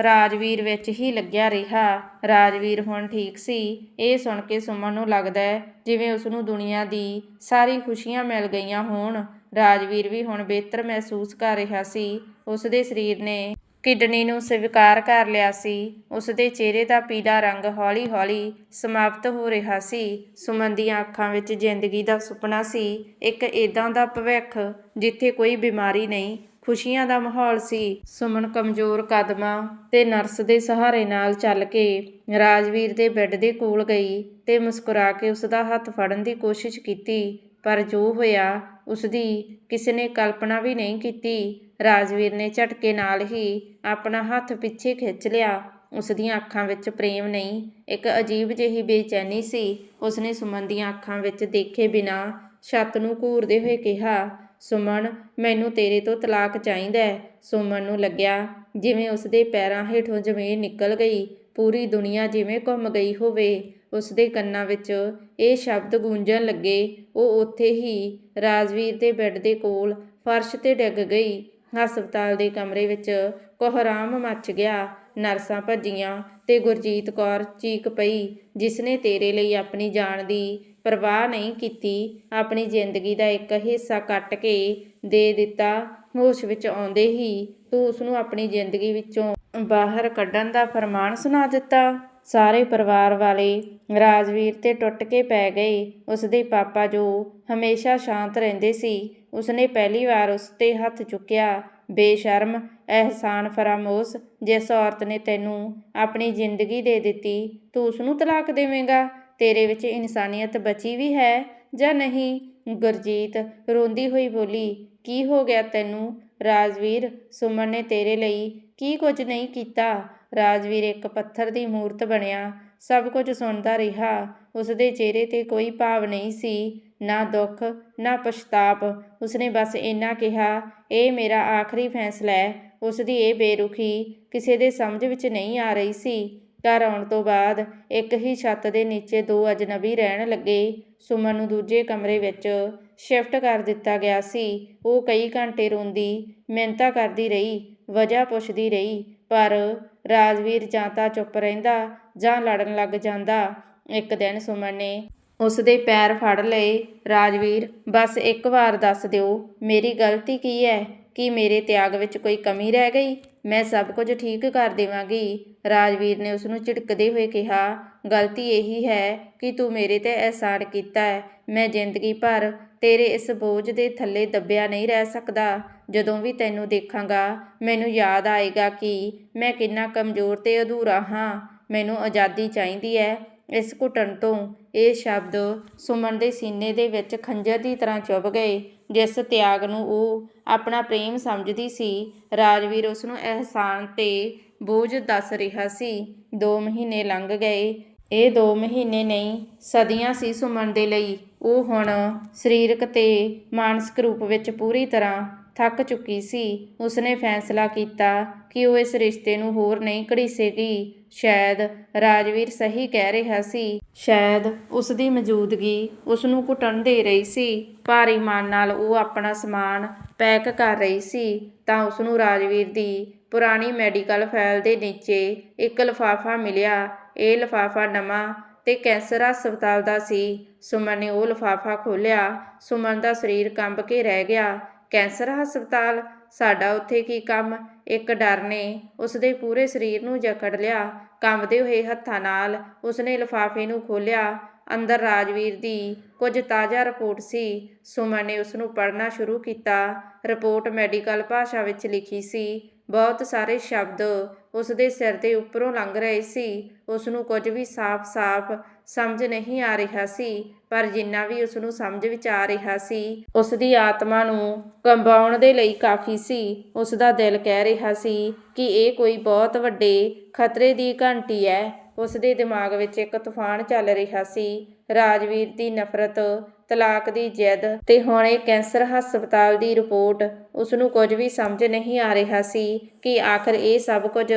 ਰਾਜਵੀਰ ਵਿੱਚ ਹੀ ਲੱਗਿਆ ਰਿਹਾ। ਰਾਜਵੀਰ ਹੁਣ ਠੀਕ ਸੀ। ਇਹ ਸੁਣ ਕੇ ਸੁਮਨ ਨੂੰ ਲੱਗਦਾ ਹੈ ਜਿਵੇਂ ਉਸ ਨੂੰ ਦੁਨੀਆ ਦੀ ਸਾਰੀ ਖੁਸ਼ੀਆਂ ਮਿਲ ਗਈਆਂ ਹੋਣ। ਰਾਜਵੀਰ ਵੀ ਹੁਣ ਬਿਹਤਰ ਮਹਿਸੂਸ ਕਰ ਰਿਹਾ ਸੀ। ਉਸ ਦੇ ਸਰੀਰ ਨੇ ਕਿਡਨੀ ਨੂੰ ਸਵੀਕਾਰ ਕਰ ਲਿਆ ਸੀ। ਉਸ ਦੇ ਚਿਹਰੇ ਦਾ ਪੀਲਾ ਰੰਗ ਹੌਲੀ-ਹੌਲੀ ਸਮਾਪਤ ਹੋ ਰਿਹਾ ਸੀ। ਸੁਮਨ ਦੀਆਂ ਅੱਖਾਂ ਵਿੱਚ ਜ਼ਿੰਦਗੀ ਦਾ ਸੁਪਨਾ ਸੀ। ਇੱਕ ਇਦਾਂ ਦਾ ਭਵਿੱਖ ਜਿੱਥੇ ਕੋਈ ਬਿਮਾਰੀ ਨਹੀਂ ਖੁਸ਼ੀਆਂ ਦਾ ਮਾਹੌਲ ਸੀ। ਸੁਮਨ ਕਮਜ਼ੋਰ ਕਦਮਾਂ ਤੇ ਨਰਸ ਦੇ ਸਹਾਰੇ ਨਾਲ ਚੱਲ ਕੇ ਰਾਜਵੀਰ ਦੇ ਬੈੱਡ ਦੇ ਕੋਲ ਗਈ ਤੇ ਮੁਸਕਰਾ ਕੇ ਉਸ ਦਾ ਹੱਥ ਫੜਨ ਦੀ ਕੋਸ਼ਿਸ਼ ਕੀਤੀ। ਪਰ ਜੋ ਹੋਇਆ ਉਸ ਦੀ ਕਿਸੇ ਨੇ ਕਲਪਨਾ ਵੀ ਨਹੀਂ ਕੀਤੀ। ਰਾਜਵੀਰ ਨੇ ਝਟਕੇ ਨਾਲ ਹੀ ਆਪਣਾ ਹੱਥ ਪਿੱਛੇ ਖਿੱਚ ਲਿਆ। ਉਸ ਦੀਆਂ ਅੱਖਾਂ ਵਿੱਚ ਪ੍ਰੇਮ ਨਹੀਂ, ਇੱਕ ਅਜੀਬ ਜਿਹੀ ਬੇਚੈਨੀ ਸੀ। ਉਸਨੇ ਸੁਮਨ ਦੀਆਂ ਅੱਖਾਂ ਵਿੱਚ ਦੇਖੇ ਬਿਨਾ ਛੱਤ ਨੂੰ ਘੂਰਦੇ ਹੋਏ ਕਿਹਾ ਸੁਮਨ, ਮੈਨੂੰ ਤੇਰੇ ਤੋਂ ਤਲਾਕ ਚਾਹੀਦਾ ਹੈ। ਸੁਮਨ ਨੂੰ ਲੱਗਿਆ, ਜਿਵੇਂ ਉਸ ਦੇ ਪੈਰਾਂ ਹੇਠੋਂ ਜ਼ਮੀਨ ਨਿਕਲ ਗਈ, ਪੂਰੀ ਦੁਨੀਆ ਜਿਵੇਂ ਘੁੰਮ ਗਈ ਹੋਵੇ। ਉਸ ਦੇ ਕੰਨਾਂ ਵਿੱਚ ਇਹ ਸ਼ਬਦ ਗੂੰਜਣ ਲੱਗੇ। ਉਹ ਉੱਥੇ ਹੀ ਰਾਜਵੀਰ ਦੇ ਬੈੱਡ ਦੇ ਕੋਲ ਫਰਸ਼ ਤੇ ਡਿੱਗ ਗਈ। ਹਸਪਤਾਲ ਦੇ ਕਮਰੇ ਵਿੱਚ ਕੋਹਰਾਮ ਮੱਚ ਗਿਆ। ਨਰਸਾਂ ਭੱਜੀਆਂ ਤੇ ਗੁਰਜੀਤ ਕੌਰ ਚੀਕ ਪਈ, ਜਿਸਨੇ ਤੇਰੇ ਲਈ ਆਪਣੀ ਜਾਨ ਦੀ ਪਰਵਾਹ ਨਹੀਂ ਕੀਤੀ। ਆਪਣੀ ਜ਼ਿੰਦਗੀ ਦਾ ਇੱਕ ਹਿੱਸਾ ਕੱਟ ਕੇ ਦੇ ਦਿੱਤਾ। ਹੋਸ਼ ਵਿੱਚ ਆਉਂਦੇ ਹੀ ਤੂੰ ਉਸ ਨੂੰ ਆਪਣੀ ਜ਼ਿੰਦਗੀ ਵਿੱਚੋਂ ਬਾਹਰ ਕੱਢਣ ਦਾ ਫਰਮਾਨ ਸੁਣਾ ਦਿੱਤਾ। ਸਾਰੇ ਪਰਿਵਾਰ ਵਾਲੇ ਰਾਜਵੀਰ ਤੇ ਟੁੱਟ ਕੇ ਪੈ ਗਏ। ਉਸ ਦੇ ਪਾਪਾ ਜੋ ਹਮੇਸ਼ਾ ਸ਼ਾਂਤ ਰਹਿੰਦੇ ਸੀ, ਉਸਨੇ ਪਹਿਲੀ ਵਾਰ ਉਸ ਤੇ ਹੱਥ ਚੁੱਕਿਆ। ਬੇਸ਼ਰਮ, ਅਹਿਸਾਨ ਫਰਾਮੋਸ਼ ਜਿਸ ਔਰਤ ਨੇ ਤੈਨੂੰ ਆਪਣੀ ਜ਼ਿੰਦਗੀ ਦੇ ਦਿੱਤੀ, ਤੂੰ ਉਸ ਨੂੰ ਤਲਾਕ ਦੇਵੇਂਗਾ? ਤੇਰੇ ਵਿੱਚ ਇਨਸਾਨੀਅਤ ਬਚੀ ਵੀ ਹੈ ਜਾਂ ਨਹੀਂ? ਗੁਰਜੀਤ ਰੋਂਦੀ ਹੋਈ ਬੋਲੀ, ਕੀ ਹੋ ਗਿਆ ਤੈਨੂੰ? ਰਾਜਵੀਰ, ਸੁਮਨ ਨੇ ਤੇਰੇ ਲਈ ਕੀ ਕੁਝ ਨਹੀਂ ਕੀਤਾ? ਰਾਜਵੀਰ ਇੱਕ ਪੱਥਰ ਦੀ ਮੂਰਤ ਬਣਿਆ, ਸਭ ਕੁਝ ਸੁਣਦਾ ਰਿਹਾ। ਉਸਦੇ ਚਿਹਰੇ ਤੇ ਕੋਈ ਭਾਵ ਨਹੀਂ ਸੀ, ਨਾ ਦੁੱਖ, ਨਾ ਪਛਤਾਪ। ਉਸਨੇ ਬਸ ਇੰਨਾ ਕਿਹਾ, ਇਹ ਮੇਰਾ ਆਖਰੀ ਫੈਸਲਾ ਹੈ। ਉਸਦੀ ਇਹ ਬੇਰੁਖੀ ਕਿਸੇ ਦੇ ਸਮਝ ਵਿੱਚ ਨਹੀਂ ਆ ਰਹੀ ਸੀ। ਘਰ ਆਉਣ ਤੋਂ ਬਾਅਦ ਇੱਕ ਹੀ ਛੱਤ ਦੇ ਨੀਚੇ ਦੋ ਅਜਨਬੀ ਰਹਿਣ ਲੱਗੇ। ਸੁਮਨ ਨੂੰ ਦੂਜੇ ਕਮਰੇ ਵਿੱਚ ਸ਼ਿਫਟ ਕਰ ਦਿੱਤਾ ਗਿਆ ਸੀ। ਉਹ ਕਈ ਘੰਟੇ ਰੋਂਦੀ, ਮਿਹਨਤਾਂ ਕਰਦੀ ਰਹੀ, ਵਜ੍ਹਾ ਪੁੱਛਦੀ ਰਹੀ, ਪਰ ਰਾਜਵੀਰ ਜਾਂ ਤਾਂ ਚੁੱਪ ਰਹਿੰਦਾ ਜਾਂ ਲੜਨ ਲੱਗ ਜਾਂਦਾ। ਇੱਕ ਦਿਨ ਸੁਮਨ ਨੇ ਉਸ ਦੇ ਪੈਰ ਫੜ ਲਏ। ਰਾਜਵੀਰ, ਬਸ ਇੱਕ ਵਾਰ ਦੱਸ ਦਿਓ, ਮੇਰੀ ਗਲਤੀ ਕੀ ਹੈ? ਕੀ ਮੇਰੇ ਤਿਆਗ ਵਿੱਚ ਕੋਈ ਕਮੀ ਰਹਿ ਗਈ? ਮੈਂ ਸਭ ਕੁਝ ਠੀਕ ਕਰ ਦੇਵਾਂਗੀ। ਰਾਜਵੀਰ ਨੇ ਉਸ ਨੂੰ ਝਿੜਕਦੇ ਹੋਏ ਕਿਹਾ, ਗਲਤੀ ਇਹੀ ਹੈ ਕਿ ਤੂੰ ਮੇਰੇ ਤੇ ਅਹਿਸਾਨ ਕੀਤਾ ਹੈ। ਮੈਂ ਜ਼ਿੰਦਗੀ ਭਰ ਤੇਰੇ ਇਸ ਬੋਝ ਦੇ ਥੱਲੇ ਦੱਬਿਆ ਨਹੀਂ ਰਹਿ ਸਕਦਾ। ਜਦੋਂ ਵੀ ਤੈਨੂੰ ਦੇਖਾਂਗਾ, ਮੈਨੂੰ ਯਾਦ ਆਏਗਾ ਕਿ ਮੈਂ ਕਿੰਨਾ ਕਮਜ਼ੋਰ ਤੇ ਅਧੂਰਾ ਹਾਂ। ਮੈਨੂੰ ਆਜ਼ਾਦੀ ਚਾਹੀਦੀ ਹੈ। ਇਸ ਘੁੱਟਣ ਤੋਂ ਇਹ ਸ਼ਬਦ ਸੁਮਨ ਦੇ ਸੀਨੇ ਦੇ ਵਿੱਚ ਖੰਜਰ ਦੀ ਤਰ੍ਹਾਂ ਚੁੱਭ ਗਏ। ਜਿਸ ਤਿਆਗ ਨੂੰ ਉਹ ਆਪਣਾ ਪ੍ਰੇਮ ਸਮਝਦੀ ਸੀ, ਰਾਜਵੀਰ ਉਸ ਨੂੰ ਅਹਿਸਾਨ ਤੇ ਬੋਝ ਦੱਸ ਰਿਹਾ ਸੀ 2 ਮਹੀਨੇ ਲੰਘ ਗਏ। ਇਹ 2 ਮਹੀਨੇ ਨਹੀਂ, ਸਦੀਆਂ ਸੀ ਸੁਮਨ ਦੇ ਲਈ। ਉਹ ਹੁਣ ਸਰੀਰਕ ਤੇ ਮਾਨਸਿਕ ਰੂਪ ਵਿੱਚ ਪੂਰੀ ਤਰ੍ਹਾਂ ਥੱਕ ਚੁੱਕੀ ਸੀ। ਉਸਨੇ ਫੈਸਲਾ ਕੀਤਾ ਕਿ ਉਹ ਇਸ ਰਿਸ਼ਤੇ ਨੂੰ ਹੋਰ ਨਹੀਂ ਘੜੀਸੇਗੀ ਸ਼ਾਇਦ ਰਾਜਵੀਰ ਸਹੀ ਕਹਿ ਰਿਹਾ ਸੀ। ਸ਼ਾਇਦ ਉਸ ਦੀ ਮੌਜੂਦਗੀ ਉਸ ਨੂੰ ਘੁੱਟਣ ਦੇ ਰਹੀ ਸੀ। ਭਾਰੀ ਮਨ ਨਾਲ ਉਹ ਆਪਣਾ ਸਮਾਨ ਪੈਕ ਕਰ ਰਹੀ ਸੀ। ਤਾਂ ਉਸ ਨੂੰ ਰਾਜਵੀਰ ਦੀ ਪੁਰਾਣੀ ਮੈਡੀਕਲ ਫਾਈਲ ਦੇ ਨੀਚੇ ਇੱਕ ਲਿਫਾਫਾ ਮਿਲਿਆ। ਇਹ ਲਿਫਾਫਾ ਨਵਾਂ ਤੇ ਕੈਂਸਰ ਹਸਪਤਾਲ ਦਾ ਸੀ। ਸੁਮਨ ਨੇ ਉਹ ਲਿਫਾਫਾ ਖੋਲ੍ਹਿਆ। ਸੁਮਨ ਦਾ ਸਰੀਰ ਕੰਬ ਕੇ ਰਹਿ ਗਿਆ। ਕੈਂਸਰ ਹਸਪਤਾਲ ਸਾਡਾ ਉੱਥੇ ਕੀ ਕੰਮ? ਇੱਕ ਡਰ ਨੇ ਉਸ ਦੇ ਪੂਰੇ ਸਰੀਰ ਨੂੰ ਜਕੜ ਲਿਆ। ਕੰਬਦੇ ਹੋਏ ਹੱਥਾਂ ਨਾਲ ਉਸਨੇ ਲਿਫਾਫੇ ਨੂੰ ਖੋਲ੍ਹਿਆ। ਅੰਦਰ ਰਾਜਵੀਰ ਦੀ ਕੁਝ ਤਾਜ਼ਾ ਰਿਪੋਰਟ ਸੀ। ਸੁਮਨ ਨੇ ਉਸ ਨੂੰ ਪੜ੍ਹਨਾ ਸ਼ੁਰੂ ਕੀਤਾ। ਰਿਪੋਰਟ ਮੈਡੀਕਲ ਭਾਸ਼ਾ ਵਿੱਚ ਲਿਖੀ ਸੀ। ਬਹੁਤ ਸਾਰੇ ਸ਼ਬਦ ਉਸ ਦੇ ਸਿਰ ਦੇ ਉੱਪਰੋਂ ਲੰਘ ਰਹੇ ਸੀ। ਉਸ ਨੂੰ ਕੁਝ ਵੀ ਸਾਫ਼-ਸਾਫ਼ ਸਮਝ ਨਹੀਂ ਆ ਰਿਹਾ ਸੀ, ਪਰ ਜਿੰਨਾ ਵੀ ਉਸ ਨੂੰ ਸਮਝ ਵਿੱਚ ਆ ਰਿਹਾ ਸੀ ਉਸ ਦੀ ਆਤਮਾ ਨੂੰ ਕੰਬਾਉਣ ਦੇ ਲਈ ਕਾਫੀ ਸੀ। ਉਸ ਦਾ ਦਿਲ ਕਹਿ ਰਿਹਾ ਸੀ ਕਿ ਇਹ ਕੋਈ ਬਹੁਤ ਵੱਡੇ ਖਤਰੇ ਦੀ ਘੰਟੀ ਹੈ। ਉਸ ਦੇ ਦਿਮਾਗ ਵਿੱਚ ਇੱਕ ਤੂਫਾਨ ਚੱਲ ਰਿਹਾ ਸੀ। ਰਾਜਵੀਰ ਦੀ ਨਫ਼ਰਤ ਤਲਾਕ ਦੀ ਜਿੱਦ ਤੇ ਹੁਣ ਇਹ ਕੈਂਸਰ ਹਸਪਤਾਲ ਦੀ ਰਿਪੋਰਟ ਉਸ ਨੂੰ ਕੁਝ ਵੀ ਸਮਝ ਨਹੀਂ ਆ ਰਿਹਾ ਸੀ ਕਿ ਆਖਰ ਇਹ ਸਭ ਕੁਝ